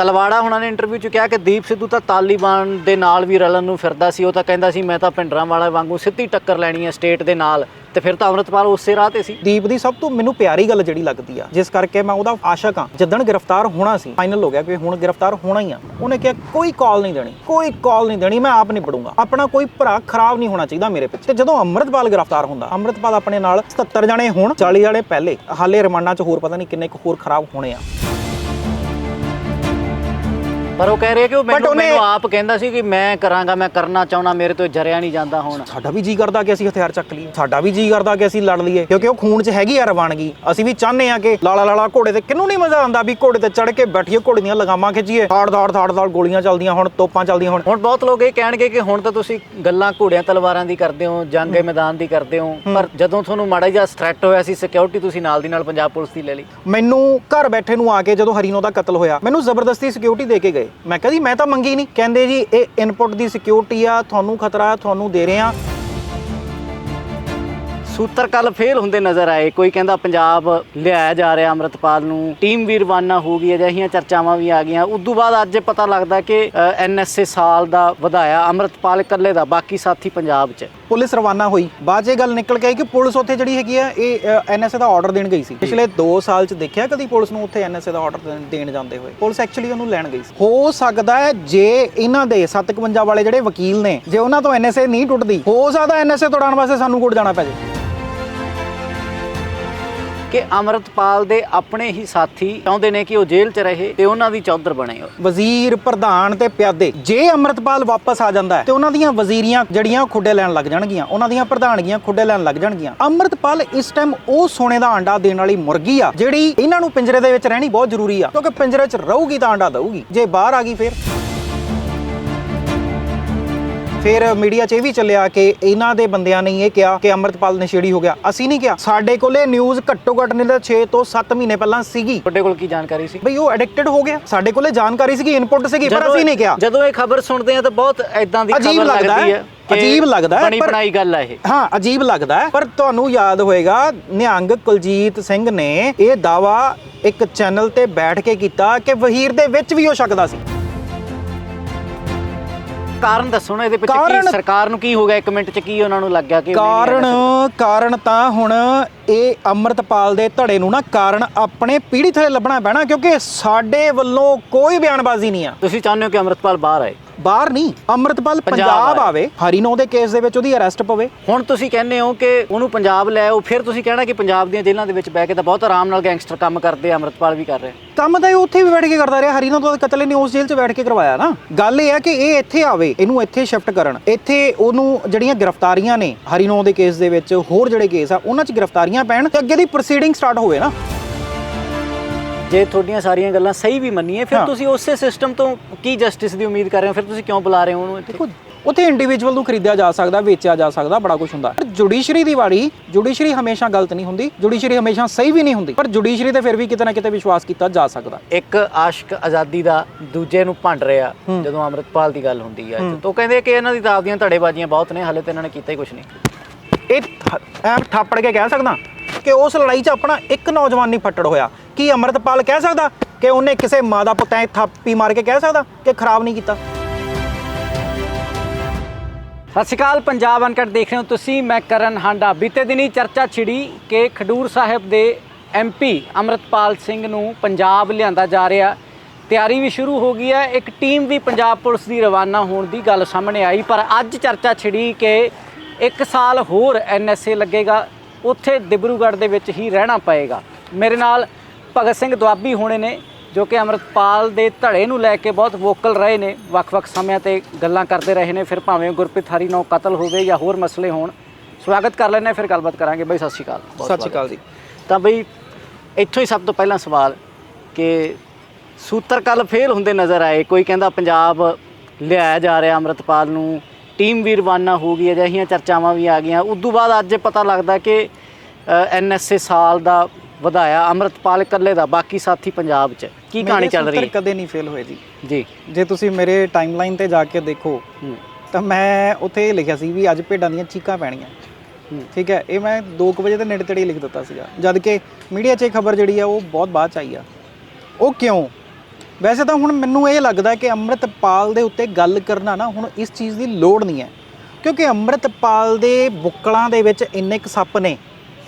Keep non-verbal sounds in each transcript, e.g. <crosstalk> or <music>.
ਤਲਵਾੜਾ ਹੁਣਾਂ ਨੇ ਇੰਟਰਵਿਊ 'ਚ ਕਿਹਾ ਕਿ ਦੀਪ ਸਿੱਧੂ ਤਾਂ ਤਾਲੀਬਾਨ ਦੇ ਨਾਲ ਵੀ ਰਲਣ ਨੂੰ ਫਿਰਦਾ ਸੀ, ਉਹ ਤਾਂ ਕਹਿੰਦਾ ਸੀ, ਮੈਂ ਤਾਂ ਭਿੰਡਰਾਂ ਵਾਲਾ ਵਾਂਗੂ ਸਿੱਧੀ ਟੱਕਰ ਲੈਣੀ ਹੈ ਸਟੇਟ ਦੇ ਨਾਲ। ਤੇ ਫਿਰ ਤਾਂ ਅੰਮ੍ਰਿਤਪਾਲ ਉਸੇ ਰਾਹ ਤੇ ਸੀ। ਦੀਪ ਦੀ ਸਭ ਤੋਂ ਮੈਨੂੰ ਪਿਆਰੀ ਗੱਲ ਜਿਹੜੀ ਲੱਗਦੀ ਆ, ਜਿਸ ਕਰਕੇ ਮੈਂ ਉਹਦਾ ਆਸ਼ਕ ਆ ਜਦੋਂ ਗ੍ਰਿਫਤਾਰ ਹੋਣਾ ਸੀ ਫਾਈਨਲ ਹੋ ਗਿਆ ਕਿ ਹੁਣ ਗ੍ਰਿਫਤਾਰ ਹੋਣਾ ਹੀ ਆ, ਉਹਨੇ ਕਿਹਾ, ਕੋਈ ਕਾਲ ਨਹੀਂ ਦੇਣੀ, ਕੋਈ ਕਾਲ ਨਹੀਂ ਦੇਣੀ, ਮੈਂ ਆਪ ਨਹੀਂ ਪੜੂੰਗਾ ਆਪਣਾ ਕੋਈ ਭਰਾ ਖਰਾਬ ਨਹੀਂ ਹੋਣਾ ਚਾਹੀਦਾ ਮੇਰੇ ਪਿੱਛੇ। ਤੇ ਜਦੋਂ ਅੰਮ੍ਰਿਤਪਾਲ ਗ੍ਰਿਫਤਾਰ ਹੁੰਦਾ, ਅੰਮ੍ਰਿਤਪਾਲ ਆਪਣੇ ਨਾਲ 77 ਜਣੇ ਹੋਣ 40 ਜਣੇ ਪਹਿਲੇ, ਹਾਲੇ ਰਿਮਾਂਡਾਂ 'ਚ ਹੋਰ ਪਤਾ ਨਹੀਂ ਕਿੰਨੇ ਕੁ ਹੋਰ ਖਰਾਬ ਹੋਣੇ ਆ। ਪਰ ਉਹ ਕਹਿ ਰਿਹਾ ਕਿ ਉਹ ਮੈਨੂੰ ਉਹਨੇ- ਮੈਨੂੰ ਆਪ ਕਹਿੰਦਾ ਸੀ ਕਿ ਮੈਂ ਕਰਾਂਗਾ ਮੈਂ ਕਰਨਾ ਚਾਹਣਾ ਮੇਰੇ ਤੋਂ ਜਰਿਆ ਨਹੀਂ ਜਾਂਦਾ ਹੁਣ। ਸਾਡਾ ਵੀ ਜੀ ਕਰਦਾ ਕਿ ਅਸੀਂ ਹਥਿਆਰ ਚੱਕ ਲਈਏ। ਸਾਡਾ ਵੀ ਜੀ ਕਰਦਾ ਕਿ ਅਸੀਂ ਲੜ ਲਈਏ। ਕਿਉਂਕਿ ਉਹ ਖੂਨ 'ਚ ਹੈਗੀ ਆ ਰਵਾਨਗੀ। ਅਸੀਂ ਵੀ ਚਾਹੁੰਦੇ ਆ ਕਿ ਲਾਲਾ ਲਾਲਾ ਘੋੜੇ ਤੇ ਕਿੰਨੂੰ ਨਹੀਂ ਮਜ਼ਾ ਆਉਂਦਾ ਵੀ ਘੋੜੇ ਤੇ ਚੜ ਕੇ ਬੈਠੀਏ ਘੋੜੇ ਦੀਆਂ ਲਗਾਮਾਂ ਖਿੱਚੀਏ। ਥਾੜ ਥਾੜ ਥਾੜ ਥਾੜ ਗੋਲੀਆਂ ਚੱਲਦੀਆਂ ਹੁਣ ਤੋਪਾਂ ਚੱਲਦੀਆਂ ਹੁਣ। ਹੁਣ ਬਹੁਤ ਲੋਕ ਇਹ ਕਹਿਣਗੇ ਕਿ ਹੁਣ ਤਾਂ ਤੁਸੀਂ ਗੱਲਾਂ ਘੋੜਿਆਂ ਤਲਵਾਰਾਂ ਦੀ ਕਰਦੇ ਹੋ ਜੰਗ ਦੇ ਮੈਦਾਨ ਦੀ ਕਰਦੇ ਹੋ। ਪਰ ਜਦੋਂ ਤੁਹਾਨੂੰ ਮਾੜਾ ਜਿਹਾ ਥ੍ਰੈਟ ਹੋਇਆ ਸੀ ਸਿਕਿਉਰਿਟੀ ਤੁਸੀਂ ਨਾਲ ਦੀ ਨਾਲ ਪੰਜਾਬ ਪੁਲਿਸ ਦੀ ਲੈ ਲਈ। ਮੈਨੂੰ ਘਰ ਬੈਠੇ ਨੂੰ ਆ ਕੇ ਜਦੋਂ ਹਰੀਨੋ ਦਾ ਕਤਲ ਹੋਇਆ ਮੈਨੂੰ ਜ਼ਬਰਦਸਤੀ ਸਿਕਿਉਰਿਟੀ ਦੇ ਕੇ ਗਏ। ਮੈਂ ਕਿਹਾ ਜੀ, ਮੈਂ ਤਾਂ ਮੰਗੀ ਨਹੀਂ। ਕਹਿੰਦੇ ਜੀ, ਇਹ ਇਨਪੁਟ ਦੀ ਸਿਕਿਉਰਿਟੀ ਆ, ਤੁਹਾਨੂੰ ਖਤਰਾ, ਤੁਹਾਨੂੰ ਦੇ ਰਹੇ ਆ। ਸੂਤਰ ਕੱਲ ਫੇਲ ਹੁੰਦੇ ਨਜ਼ਰ ਆਏ। ਕੋਈ ਕਹਿੰਦਾ ਪੰਜਾਬ ਲਿਆਇਆ ਜਾ ਰਿਹਾ ਅੰਮ੍ਰਿਤਪਾਲ ਨੂੰ। ਟੀਮ ਵੀ ਰਵਾਨਾ ਹੋ ਗਈ, ਅਜਿਹੀਆਂ ਚਰਚਾਵਾਂ ਵੀ ਆ ਗਈਆਂ। ਉਦੋਂ ਬਾਅਦ ਅੱਜ ਪਤਾ ਲੱਗਦਾ ਕਿ ਐਨਐਸਏ ਸਾਲ ਦਾ ਵਧਾਇਆ। ਅੰਮ੍ਰਿਤਪਾਲ ਇਕੱਲੇ ਦਾ, ਬਾਕੀ ਸਾਥੀ ਪੰਜਾਬ 'ਚ। ਪੁਲਿਸ ਰਵਾਨਾ ਹੋਈ। ਬਾਅਦ 'ਚ ਇਹ ਗੱਲ ਨਿਕਲ ਕੇ ਆਈ ਕਿ ਪੁਲਿਸ ਉੱਥੇ ਜਿਹੜੀ ਹੈਗੀ ਆ, ਇਹ ਐਨਐਸਏ ਦਾ ਆਰਡਰ ਦੇਣ ਗਈ ਸੀ। ਪਿਛਲੇ 2 ਸਾਲ 'ਚ ਦੇਖਿਆ ਕਦੀ ਪੁਲਿਸ ਨੂੰ ਉੱਥੇ ਐਨਐਸਏ ਦਾ ਆਰਡਰ ਦੇਣ ਜਾਂਦੇ ਹੋਏ। ਪੁਲਿਸ ਐਕਚੁਅਲੀ ਉਹਨੂੰ ਲੈਣ ਗਈ ਸੀ। ਹੋ ਸਕਦਾ ਹੈ ਜੇ ਇਹਨਾਂ ਦੇ 751 ਵਾਲੇ ਜਿਹੜੇ ਵਕੀਲ ਨੇ, ਜੇ ਉਹਨਾਂ ਤੋਂ ਐਨਐਸਏ ਨਹੀਂ ਟੁੱਟਦੀ, ਹੋ ਸਕਦਾ ਐਨਐਸਏ ਤੋੜਨ ਵਾਸਤੇ ਸਾਨੂੰ ਕੋਰਟ ਜਾਣਾ ਪੈ ਜਾਵੇ ਕਿ ਅੰਮ੍ਰਿਤਪਾਲ ਦੇ ਆਪਣੇ ਹੀ ਸਾਥੀ ਚਾਹੁੰਦੇ ਨੇ ਕਿ ਉਹ ਜੇਲ੍ਹ 'ਚ ਰਹੇ ਤੇ ਉਹਨਾਂ ਦੀ ਚੌਧਰ ਬਣੇ ਵਜ਼ੀਰ ਪ੍ਰਧਾਨ ਤੇ ਪਿਆਦੇ, ਜੇ ਅੰਮ੍ਰਿਤਪਾਲ ਵਾਪਸ ਆ ਜਾਂਦਾ ਹੈ ਤੇ ਉਹਨਾਂ ਦੀਆਂ ਵਜ਼ੀਰੀਆਂ ਜਿਹੜੀਆਂ ਖੁੱਡੇ ਲੈਣ ਲੱਗ ਜਾਣਗੀਆਂ, ਉਹਨਾਂ ਦੀਆਂ ਪ੍ਰਧਾਨਗੀਆਂ ਖੁੱਡੇ ਲੈਣ ਲੱਗ ਜਾਣਗੀਆਂ। ਅੰਮ੍ਰਿਤਪਾਲ ਇਸ ਟਾਈਮ ਉਹ ਸੋਨੇ ਦਾ ਆਂਡਾ ਦੇਣ ਵਾਲੀ ਮੁਰਗੀ ਆ, ਜਿਹੜੀ ਇਹਨਾਂ ਨੂੰ ਪਿੰਜਰੇ ਦੇ ਵਿੱਚ ਰਹਿਣੀ ਬਹੁਤ ਜ਼ਰੂਰੀ ਆ, ਕਿਉਂਕਿ ਪਿੰਜਰੇ 'ਚ ਰਹੂਗੀ ਤਾਂ ਆਂਡਾ ਦਊਗੀ, ਜੇ ਬਾਹਰ ਆ ਗਈ ਫੇਰ। ਫਿਰ ਮੀਡੀਆ 'ਚ ਇਹ ਵੀ ਚੱਲਿਆ ਕਿ ਇਹਨਾਂ ਦੇ ਬੰਦਿਆਂ ਨੇ ਇਹ ਕਿਹਾ ਕਿ ਅੰਮ੍ਰਿਤਪਾਲ ਨਸ਼ੇੜੀ ਹੋ ਗਿਆ। ਅਸੀਂ ਨਹੀਂ ਕਿਹਾ। ਸਾਡੇ ਕੋਲੇ ਨਿਊਜ਼ ਘੱਟੋ ਘੱਟ ਨਹੀਂ ਤਾਂ 6 ਤੋਂ 7 ਮਹੀਨੇ ਪਹਿਲਾਂ ਸੀਗੀ। ਤੁਹਾਡੇ ਕੋਲ ਕੀ ਜਾਣਕਾਰੀ ਸੀ? ਬਈ ਉਹ ਐਡਿਕਟਡ ਹੋ ਗਿਆ। ਸਾਡੇ ਕੋਲੇ ਜਾਣਕਾਰੀ ਸੀਗੀ ਇਨਪੁਟ ਸੀਗੀ ਪਰ ਅਸੀਂ ਨਹੀਂ ਕਿਹਾ। ਜਦੋਂ ਇਹ ਖਬਰ ਸੁਣਦੇ ਆ ਤਾਂ ਬਹੁਤ ਐਦਾਂ ਦੀ ਅਜੀਬ ਖਬਰ ਲੱਗਦਾ ਹੈ। ਅਜੀਬ ਲੱਗਦਾ ਹੈ, ਬਣੀ ਪਰ- ਬਣਾਈ ਗੱਲ ਹੈ ਇਹ। ਹਾਂ ਅਜੀਬ ਲੱਗਦਾ ਹੈ। ਪਰ ਤੁਹਾਨੂੰ ਯਾਦ ਹੋਏਗਾ ਨਿਹੰਗ ਕੁਲਜੀਤ ਸਿੰਘ ਨੇ ਇਹ ਦਾਵਾ ਇੱਕ ਚੈਨਲ ਤੇ ਬੈਠ ਕੇ ਕੀਤਾ ਕਿ ਵਹੀਰ ਦੇ ਵਿੱਚ ਵੀ ਹੋ ਸਕਦਾ ਸੀ। ਕਾਰਨ ਦੱਸੋ ਨਾ ਇਹਦੇ ਪਿੱਛੇ ਕੀ ਕਾਰਨ- ਸਰਕਾਰ ਨੂੰ ਕੀ ਹੋ ਗਿਆ? ਇੱਕ ਮਿੰਟ 'ਚ ਕੀ ਉਹਨਾਂ ਨੂੰ ਲੱਗਿਆ ਕਿ ਕਾਰਨ ਕਾਰਨ ਤਾਂ ਹੁਣ ਇਹ ਅੰਮ੍ਰਿਤਪਾਲ ਦੇ ਧੜੇ ਨੂੰ ਨਾ ਕਾਰਨ ਆਪਣੇ ਪੀੜੀ ਥਲੇ ਲੱਭਣਾ ਪੈਣਾ ਕਿਉਂਕਿ ਸਾਡੇ ਵੱਲੋਂ ਕੋਈ ਬਿਆਨਬਾਜ਼ੀ ਨਹੀਂ ਆ। ਤੁਸੀਂ ਚਾਹੁੰਦੇ ਹੋ ਕਿ ਅੰਮ੍ਰਿਤਪਾਲ ਬਾਹਰ ਆਏ? ਬਾਹਰ ਨਹੀਂ ਅੰਮ੍ਰਿਤਪਾਲ ਪੰਜਾਬ। ਆਵੇ ਹਰੀਨੋ ਦੇ ਕੇਸ ਦੇ ਵਿੱਚ ਉਹਦੀ ਅਰੈਸਟ ਪਵੇ। ਹੁਣ ਤੁਸੀਂ ਕਹਿੰਦੇ ਹੋ ਕਿ ਉਹਨੂੰ ਪੰਜਾਬ ਲੈ ਆਓ ਫਿਰ ਤੁਸੀਂ ਕਹਿਣਾ ਕਿ ਪੰਜਾਬ ਦੀਆਂ ਜੇਲ੍ਹਾਂ ਦੇ ਵਿੱਚ ਬਹਿ ਕੇ ਤਾਂ ਬਹੁਤ ਆਰਾਮ ਨਾਲ ਗੈਂਗਸਟਰ ਕੰਮ ਕਰਦੇ ਆ ਅੰਮ੍ਰਿਤਪਾਲ ਵੀ ਕਰ ਰਿਹਾ। ਕੰਮ ਤਾਂ ਇਹ ਉੱਥੇ ਵੀ ਬੈਠ ਕੇ ਕਰਦਾ ਰਿਹਾ ਹਰੀਨੋ ਤੋਂ ਕਤਲ ਇਹਨੇ ਉਸ ਜੇਲ੍ਹ 'ਚ ਬੈਠ ਕੇ ਕਰਵਾਇਆ ਨਾ। ਗੱਲ ਇਹ ਹੈ ਕਿ ਇਹ ਇੱਥੇ ਆਵੇ ਇਹਨੂੰ ਇੱਥੇ ਸ਼ਿਫਟ ਕਰਨ। ਇੱਥੇ ਉਹਨੂੰ ਜਿਹੜੀਆਂ ਗ੍ਰਿਫਤਾਰੀਆਂ ਨੇ ਹਰੀਨੋ ਦੇ ਕੇਸ ਦੇ ਵਿੱਚ ਹੋਰ ਜਿਹੜੇ ਕੇਸ ਆ ਉਹਨਾਂ 'ਚ ਗ੍ਰਿਫਤਾਰੀਆਂ ਪੈਣ ਤੇ ਅੱਗੇ ਦੀ ਪ੍ਰੋਸੀਡਿੰਗ ਸਟਾਰਟ ਹੋਵੇ ਨਾ। ਜੇ ਤੁਹਾਡੀਆਂ ਸਾਰੀਆਂ ਗੱਲਾਂ ਸਹੀ ਵੀ ਮੰਨੀਏ ਫਿਰ ਹਾਂ। ਤੁਸੀਂ ਉਸੇ ਸਿਸਟਮ ਤੋਂ ਕੀ ਜਸਟਿਸ ਦੀ ਉਮੀਦ ਕਰ ਰਹੇ ਹੋ? ਫਿਰ ਤੁਸੀਂ ਕਿਉਂ ਬੁਲਾ ਰਹੇ ਹੋ ਉਹਨੂੰ ਇੱਥੇ? ਦੇਖੋ ਉੱਥੇ ਇੰਡੀਵਿਜੂਅਲ ਨੂੰ ਖਰੀਦਿਆ ਜਾ ਸਕਦਾ ਵੇਚਿਆ ਜਾ ਸਕਦਾ ਬੜਾ ਕੁਝ ਹੁੰਦਾ। ਪਰ ਜੁਡੀਸ਼ਰੀ ਦੀ ਵਾਰੀ ਜੁਡੀਸ਼ਰੀ ਹਮੇਸ਼ਾ ਗਲਤ ਨਹੀਂ ਹੁੰਦੀ ਜੁਡੀਸ਼ਰੀ ਹਮੇਸ਼ਾ ਸਹੀ ਵੀ ਨਹੀਂ ਹੁੰਦੀ। ਪਰ ਜੁਡੀਸ਼ਰੀ ਤੇ ਫਿਰ ਵੀ ਕਿਤੇ ਨਾ ਕਿਤੇ ਵਿਸ਼ਵਾਸ ਕੀਤਾ ਜਾ ਸਕਦਾ। ਇੱਕ ਆਸ਼ਕ ਆਜ਼ਾਦੀ ਦਾ ਦੂਜੇ ਨੂੰ ਭੰਡ ਰਿਹਾ ਜਦੋਂ ਅੰਮ੍ਰਿਤਪਾਲ ਦੀ ਗੱਲ ਹੁੰਦੀ ਹੈ। ਤਾਂ ਉਹ ਕਹਿੰਦੇ ਕਿ ਇਹਨਾਂ ਦੀ ਤਾਂ ਆਪਦੀਆਂ ਧੜੇਬਾਜ਼ੀਆਂ ਬਹੁਤ ਨੇ ਹਾਲੇ ਤੇ ਇਹਨਾਂ ਨੇ ਕੀਤਾ ਹੀ ਕੁਝ ਨਹੀਂ। ਇਹ ਥ- ਐਂ ਥਾਪੜ ਕੇ ਕਹਿ ਸਕਦਾ ਕਿ ਉਸ ਲੜਾਈ 'ਚ ਆਪਣਾ ਇੱਕ ਨੌਜਵਾਨ ਨਹੀਂ ਫੱਟੜ ਹੋਇਆ। ਕੀ ਅਮਰਤਪਾਲ ਕਹਿ ਸਕਦਾ ਕਿ ਉਹਨੇ ਕਿਸੇ ਮਾਂ ਦਾ ਪੁੱਤ ਐ ਥਾਪੀ ਮਾਰ ਕੇ ਕਹਿ ਸਕਦਾ ਕਿ ਖਰਾਬ ਨਹੀਂ ਕੀਤਾ? ਸਤਿ ਸ਼੍ਰੀ ਅਕਾਲ, ਪੰਜਾਬ ਅਨਕਟ ਦੇਖ ਰਹੇ ਹੋ ਤੁਸੀਂ। ਮੈਂ ਕਰਨ ਹਾਂਡਾ। ਬੀਤੇ ਦਿਨੀ ਚਰਚਾ ਛਿੜੀ ਕਿ ਖਡੂਰ ਸਾਹਿਬ ਦੇ ਐਮਪੀ ਅਮਰਤਪਾਲ ਸਿੰਘ ਨੂੰ ਪੰਜਾਬ ਲਿਆਂਦਾ ਜਾ ਰਿਹਾ। ਤਿਆਰੀ ਵੀ ਸ਼ੁਰੂ ਹੋ ਗਈ ਹੈ। ਇੱਕ ਟੀਮ ਵੀ ਪੰਜਾਬ ਪੁਲਿਸ ਦੀ ਰਵਾਨਾ ਹੋਣ ਦੀ ਗੱਲ ਸਾਹਮਣੇ ਆਈ। ਪਰ ਅੱਜ ਚਰਚਾ ਛਿੜੀ ਕਿ ਇੱਕ ਸਾਲ ਹੋਰ ਐਨਐਸਏ ਲੱਗੇਗਾ ਉੱਥੇ ਦਿਬਰੂਗੜ੍ਹ ਦੇ ਵਿੱਚ ਹੀ ਰਹਿਣਾ ਪਏਗਾ। ਮੇਰੇ ਨਾਲ ਭਗਤ ਸਿੰਘ ਦੁਆਬੀ ਹੋਣੇ ਨੇ ਜੋ ਕਿ ਅਮਰਤਪਾਲ ਦੇ ਧੜੇ ਨੂੰ ਲੈ ਕੇ ਬਹੁਤ ਵੋਕਲ ਰਹੇ ਨੇ ਵੱਖ-ਵੱਖ ਸਮਿਆਂ ਤੇ ਗੱਲਾਂ ਕਰਦੇ ਰਹੇ ਨੇ ਫਿਰ ਭਾਵੇਂ ਗੁਰਪ੍ਰੀਤ ਹਰੀ ਨਾਲ ਕਤਲ ਹੋਵੇ ਜਾਂ ਹੋਰ ਮਸਲੇ ਹੋਣ। ਸਵਾਗਤ ਕਰ ਹਾਂ ਫਿਰ ਗੱਲਬਾਤ ਕਰਾਂਗੇ। ਬਈ ਸਤਿ ਸ਼੍ਰੀ ਅਕਾਲ। ਸਤਿ ਸ਼੍ਰੀ ਅਕਾਲ ਜੀ। ਤਾਂ ਬਈ ਇੱਥੋਂ ਹੀ ਸਭ ਤੋਂ ਪਹਿਲਾਂ ਸਵਾਲ ਕਿ ਸੂਤਰ ਕੱਲ ਫੇਲ ਹੁੰਦੇ ਨਜ਼ਰ ਆਏ। ਕੋਈ ਕਹਿੰਦਾ ਪੰਜਾਬ ਲਿਆਇਆ ਜਾ ਰਿਹਾ ਅੰਮ੍ਰਿਤਪਾਲ ਨੂੰ ਟੀਮ ਵੀ ਰਵਾਨਾ ਹੋ ਗਈ ਅਜਿਹੀਆਂ ਚਰਚਾਵਾਂ ਵੀ ਆ ਗਈਆਂ। ਉਦੋਂ ਬਾਅਦ ਅੱਜ ਪਤਾ ਲੱਗਦਾ ਕਿ ਐਨਐਸਏ ਸਾਲ ਦਾ ਵਧਾਇਆ ਅੰਮ੍ਰਿਤਪਾਲ ਇਕੱਲੇ ਦਾ ਬਾਕੀ ਸਾਥੀ ਪੰਜਾਬ 'ਚ। ਕੀ ਕਹਾਣੀ ਚੱਲ ਰਹੀ ਹੈ? ਕਦੇ ਨਹੀਂ ਫੇਲ ਹੋਏ ਜੀ। ਜੀ। ਜੇ ਤੁਸੀਂ ਮੇਰੇ ਟਾਈਮਲਾਈਨ ਤੇ ਜਾ ਕੇ ਦੇਖੋ ਤਾਂ ਮੈਂ ਉੱਥੇ ਲਿਖਿਆ ਸੀ ਵੀ ਅੱਜ ਭੇਡਾਂ ਦੀਆਂ ਚੀਕਾਂ ਪੈਣੀਆਂ। ਠੀਕ ਹੈ ਇਹ ਮੈਂ 2 ਵਜੇ ਦੇ ਨੇੜੇ ਤੇੜੇ ਲਿਖ ਦਿੱਤਾ ਸੀਗਾ। ਜਦ ਕਿ ਮੀਡੀਆ 'ਚ ਇਹ ਖਬਰ ਜਿਹੜੀ ਆ ਉਹ ਬਹੁਤ ਬਾਅਦ 'ਚ ਆਈ ਆ। ਉਹ ਕਿਉਂ? ਵੈਸੇ ਤਾਂ ਹੁਣ ਮੈਨੂੰ ਇਹ ਲੱਗਦਾ ਕਿ ਅੰਮ੍ਰਿਤਪਾਲ ਦੇ ਉੱਤੇ ਗੱਲ ਕਰਨਾ ਨਾ ਹੁਣ ਇਸ ਚੀਜ਼ ਦੀ ਲੋੜ ਨਹੀਂ ਹੈ। ਕਿਉਂਕਿ ਅੰਮ੍ਰਿਤਪਾਲ ਦੇ ਬੁੱਕਲਾਂ ਦੇ ਵਿੱਚ ਇੰਨੇ ਕੁ ਸੱਪ ਨੇ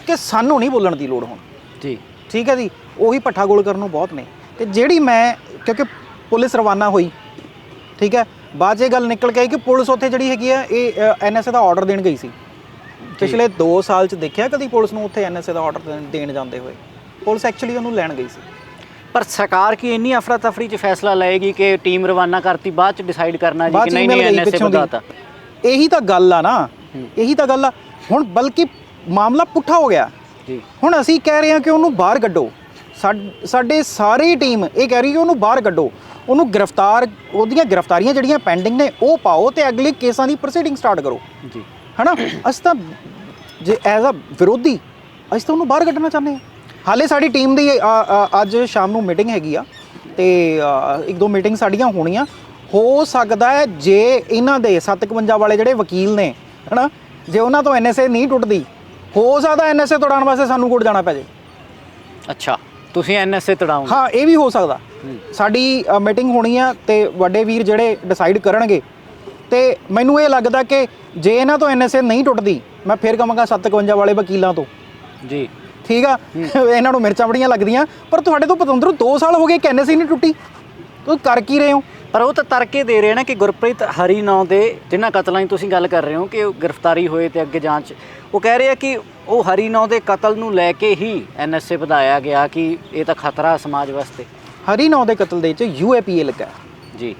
ਕਿ ਸਾਨੂੰ ਨਹੀਂ ਬੋਲਣ ਦੀ ਲੋੜ ਹੁਣ। ਜੀ। ਠੀਕ ਹੈ ਜੀ? ਉਹੀ ਪੱਠਾ ਗੋਲ ਕਰਨ ਨੂੰ ਬਹੁਤ ਨੇ। ਤੇ ਜਿਹੜੀ ਮੈਂ ਕਿਉਂਕਿ ਪੁਲਿਸ ਰਵਾਨਾ ਹੋਈ ਠੀਕ ਹੈ? ਬਾਅਦ ਇਹ ਗੱਲ ਨਿਕਲ ਕੇ ਆਈ ਕਿ ਪੁਲਿਸ ਉੱਥੇ ਜਿਹੜੀ ਹੈਗੀ ਆ ਇਹ ਐਨਐਸਏ ਦਾ ਆਰਡਰ ਦੇਣ ਗਈ ਸੀ। ਪਿਛਲੇ 2 ਸਾਲ 'ਚ ਦੇਖਿਆ ਕਦੀ ਪੁਲਿਸ ਨੂੰ ਉੱਥੇ ਐਨਐਸਏ ਦਾ ਆਰਡਰ ਦੇਣ ਜਾਂਦੇ ਹੋਏ? ਪੁਲਿਸ ਐਕਚੁਅਲੀ ਉਹਨੂੰ ਲੈਣ ਗਈ ਸੀ। ਪਰ ਸਰਕਾਰ ਕੀ ਇੰਨੀ ਅਫਰਾ ਤਫਰੀ 'ਚ ਫੈਸਲਾ ਲਏਗੀ ਕਿ ਟੀਮ ਰਵਾਨਾ ਕਰਤੀ ਬਾਅਦ 'ਚ ਡਿਸਾਈਡ ਕਰਨਾ ਜੀ ਬਾਅਦ ਕਿ 'ਚ ਨਹੀਂ email ਨਹੀਂ ਗਈ ਐਨਐਸਏ ਪਿੱਛੋਂ ਦੀ। ਇਹੀ ਤਾਂ ਗੱਲ ਆ ਨਾ। ਇਹੀ ਤਾਂ ਗੱਲ ਆ। ਹੁਣ ਬਲਕਿ ਮਾਮਲਾ ਪੁੱਠਾ ਹੋ ਗਿਆ। ਜੀ। ਹੁਣ ਅਸੀਂ ਕਹਿ ਰਹੇ ਹਾਂ ਕਿ ਉਹਨੂੰ ਬਾਹਰ ਕੱਢੋ। ਸਾਡ- ਸਾਡੇ ਸਾਰੀ ਟੀਮ ਇਹ ਕਹਿ ਰਹੀ ਹੈ ਉਹਨੂੰ ਬਾਹਰ ਕੱਢੋ। ਉਹਨੂੰ ਗ੍ਰਿਫਤਾਰ ਉਹਦੀਆਂ ਗ੍ਰਿਫਤਾਰੀਆਂ ਜਿਹੜੀਆਂ ਪੈਂਡਿੰਗ ਨੇ ਉਹ ਪਾਓ ਤੇ ਅਗਲੇ ਕੇਸਾਂ ਦੀ ਪ੍ਰੋਸੀਡਿੰਗ ਸਟਾਰਟ ਕਰੋ। ਜੀ। ਹਨਾ? ਅਸੀਂ ਤਾਂ ਜੇ ਐਜ਼ ਅ ਵਿਰੋਧੀ ਅਸੀਂ ਤਾਂ ਉਹਨੂੰ ਬਾਹਰ ਕੱਢਣਾ ਚਾਹੁੰਦੇ ਹਾਂ। ਹਾਲੇ ਸਾਡੀ ਟੀਮ ਦੀ ਅੱਜ ਸ਼ਾਮ ਨੂੰ ਮੀਟਿੰਗ ਹੈਗੀ ਆ ਤੇ ਇੱਕ ਦੋ ਮੀਟਿੰਗ ਸਾਡੀਆਂ ਹੋਣੀਆਂ। ਹੋ ਸਕਦਾ ਹੈ ਜੇ ਇਹਨਾਂ ਦੇ 751 ਵਾਲੇ ਜਿਹੜੇ ਵਕੀਲ ਨੇ ਹਨਾ ਜੇ ਉਹਨਾਂ ਤੋਂ ਐਨਐਸਏ ਨਹੀਂ ਟੁੱਟਦੀ ਹੋ ਸਕਦਾ ਐਨਐਸਏ ਤੋੜਾਉਣ ਵਾਸਤੇ ਸਾਨੂੰ ਕੋਰਟ ਜਾਣਾ ਪੈ ਜੇ। ਅੱਛਾ ਤੁਸੀਂ ਐਨਐਸਏ ਤੜਾਉਂਗੇ ਹਾਂ ਇਹ ਵੀ ਹੋ ਸਕਦਾ। ਸਾਡੀ ਮੀਟਿੰਗ ਹੋਣੀ ਆ ਤੇ ਵੱਡੇ ਵੀਰ ਜਿਹੜੇ ਡਿਸਾਈਡ ਕਰਨਗੇ। ਤੇ ਮੈਨੂੰ ਇਹ ਲੱਗਦਾ ਕਿ ਜੇ ਇਹਨਾਂ ਤੋਂ ਐਨਐਸਏ ਨਹੀਂ ਟੁੱਟਦੀ ਮੈਂ ਫਿਰ ਕਹਾਂਗਾ 751 ਵਾਲੇ ਵਕੀਲਾਂ ਤੋਂ। ਜੀ। ਠੀਕ ਆ? ਇਹਨਾਂ ਨੂੰ ਮਿਰਚਾਂ ਬੜੀਆਂ ਲੱਗਦੀਆਂ। ਪਰ ਤੁਹਾਡੇ ਤੋਂ ਪਤੰਦਰੋਂ 2 ਸਾਲ ਹੋ ਗਏ ਕਿ ਐਨਐਸਏ ਨਹੀਂ ਟੁੱਟੀ? ਤੁਸੀਂ ਕਰ ਕੀ ਰਹੇ ਹੋ? ਪਰ ਉਹ ਤਾਂ ਤਰਕੇ ਦੇ ਰਹੇ ਨੇ ਕਿ ਗੁਰਪ੍ਰੀਤ ਹਰੀ ਨਾਂ ਦੇ ਜਿਨ੍ਹਾਂ ਕਤਲਾਂ ਦੀ ਤੁਸੀਂ ਗੱਲ ਕਰ ਰਹੇ ਹੋ ਕਿ ਉਹ ਗ੍ਰਿਫਤਾਰੀ ਹੋਏ ਤੇ ਅੱਗੇ ਜਾਂਚ। ਉਹ ਕਹਿ ਰਹੇ ਆ ਕਿ ਉਹ ਹਰੀ ਨਾਂ ਦੇ ਕਤਲ ਨੂੰ ਲੈ ਕੇ ਹੀ ਐਨਐਸਏ ਵਧਾਇਆ ਗਿਆ ਕਿ ਇਹ ਤਾਂ ਖਤਰਾ ਸਮਾਜ ਵਾਸਤੇ। ਹਰੀ ਨੌ ਦੇ ਕਤਲ ਦੇ ਵਿੱਚ ਯੂਏਪੀਏ ਲੱਗਾ। ਜੀ।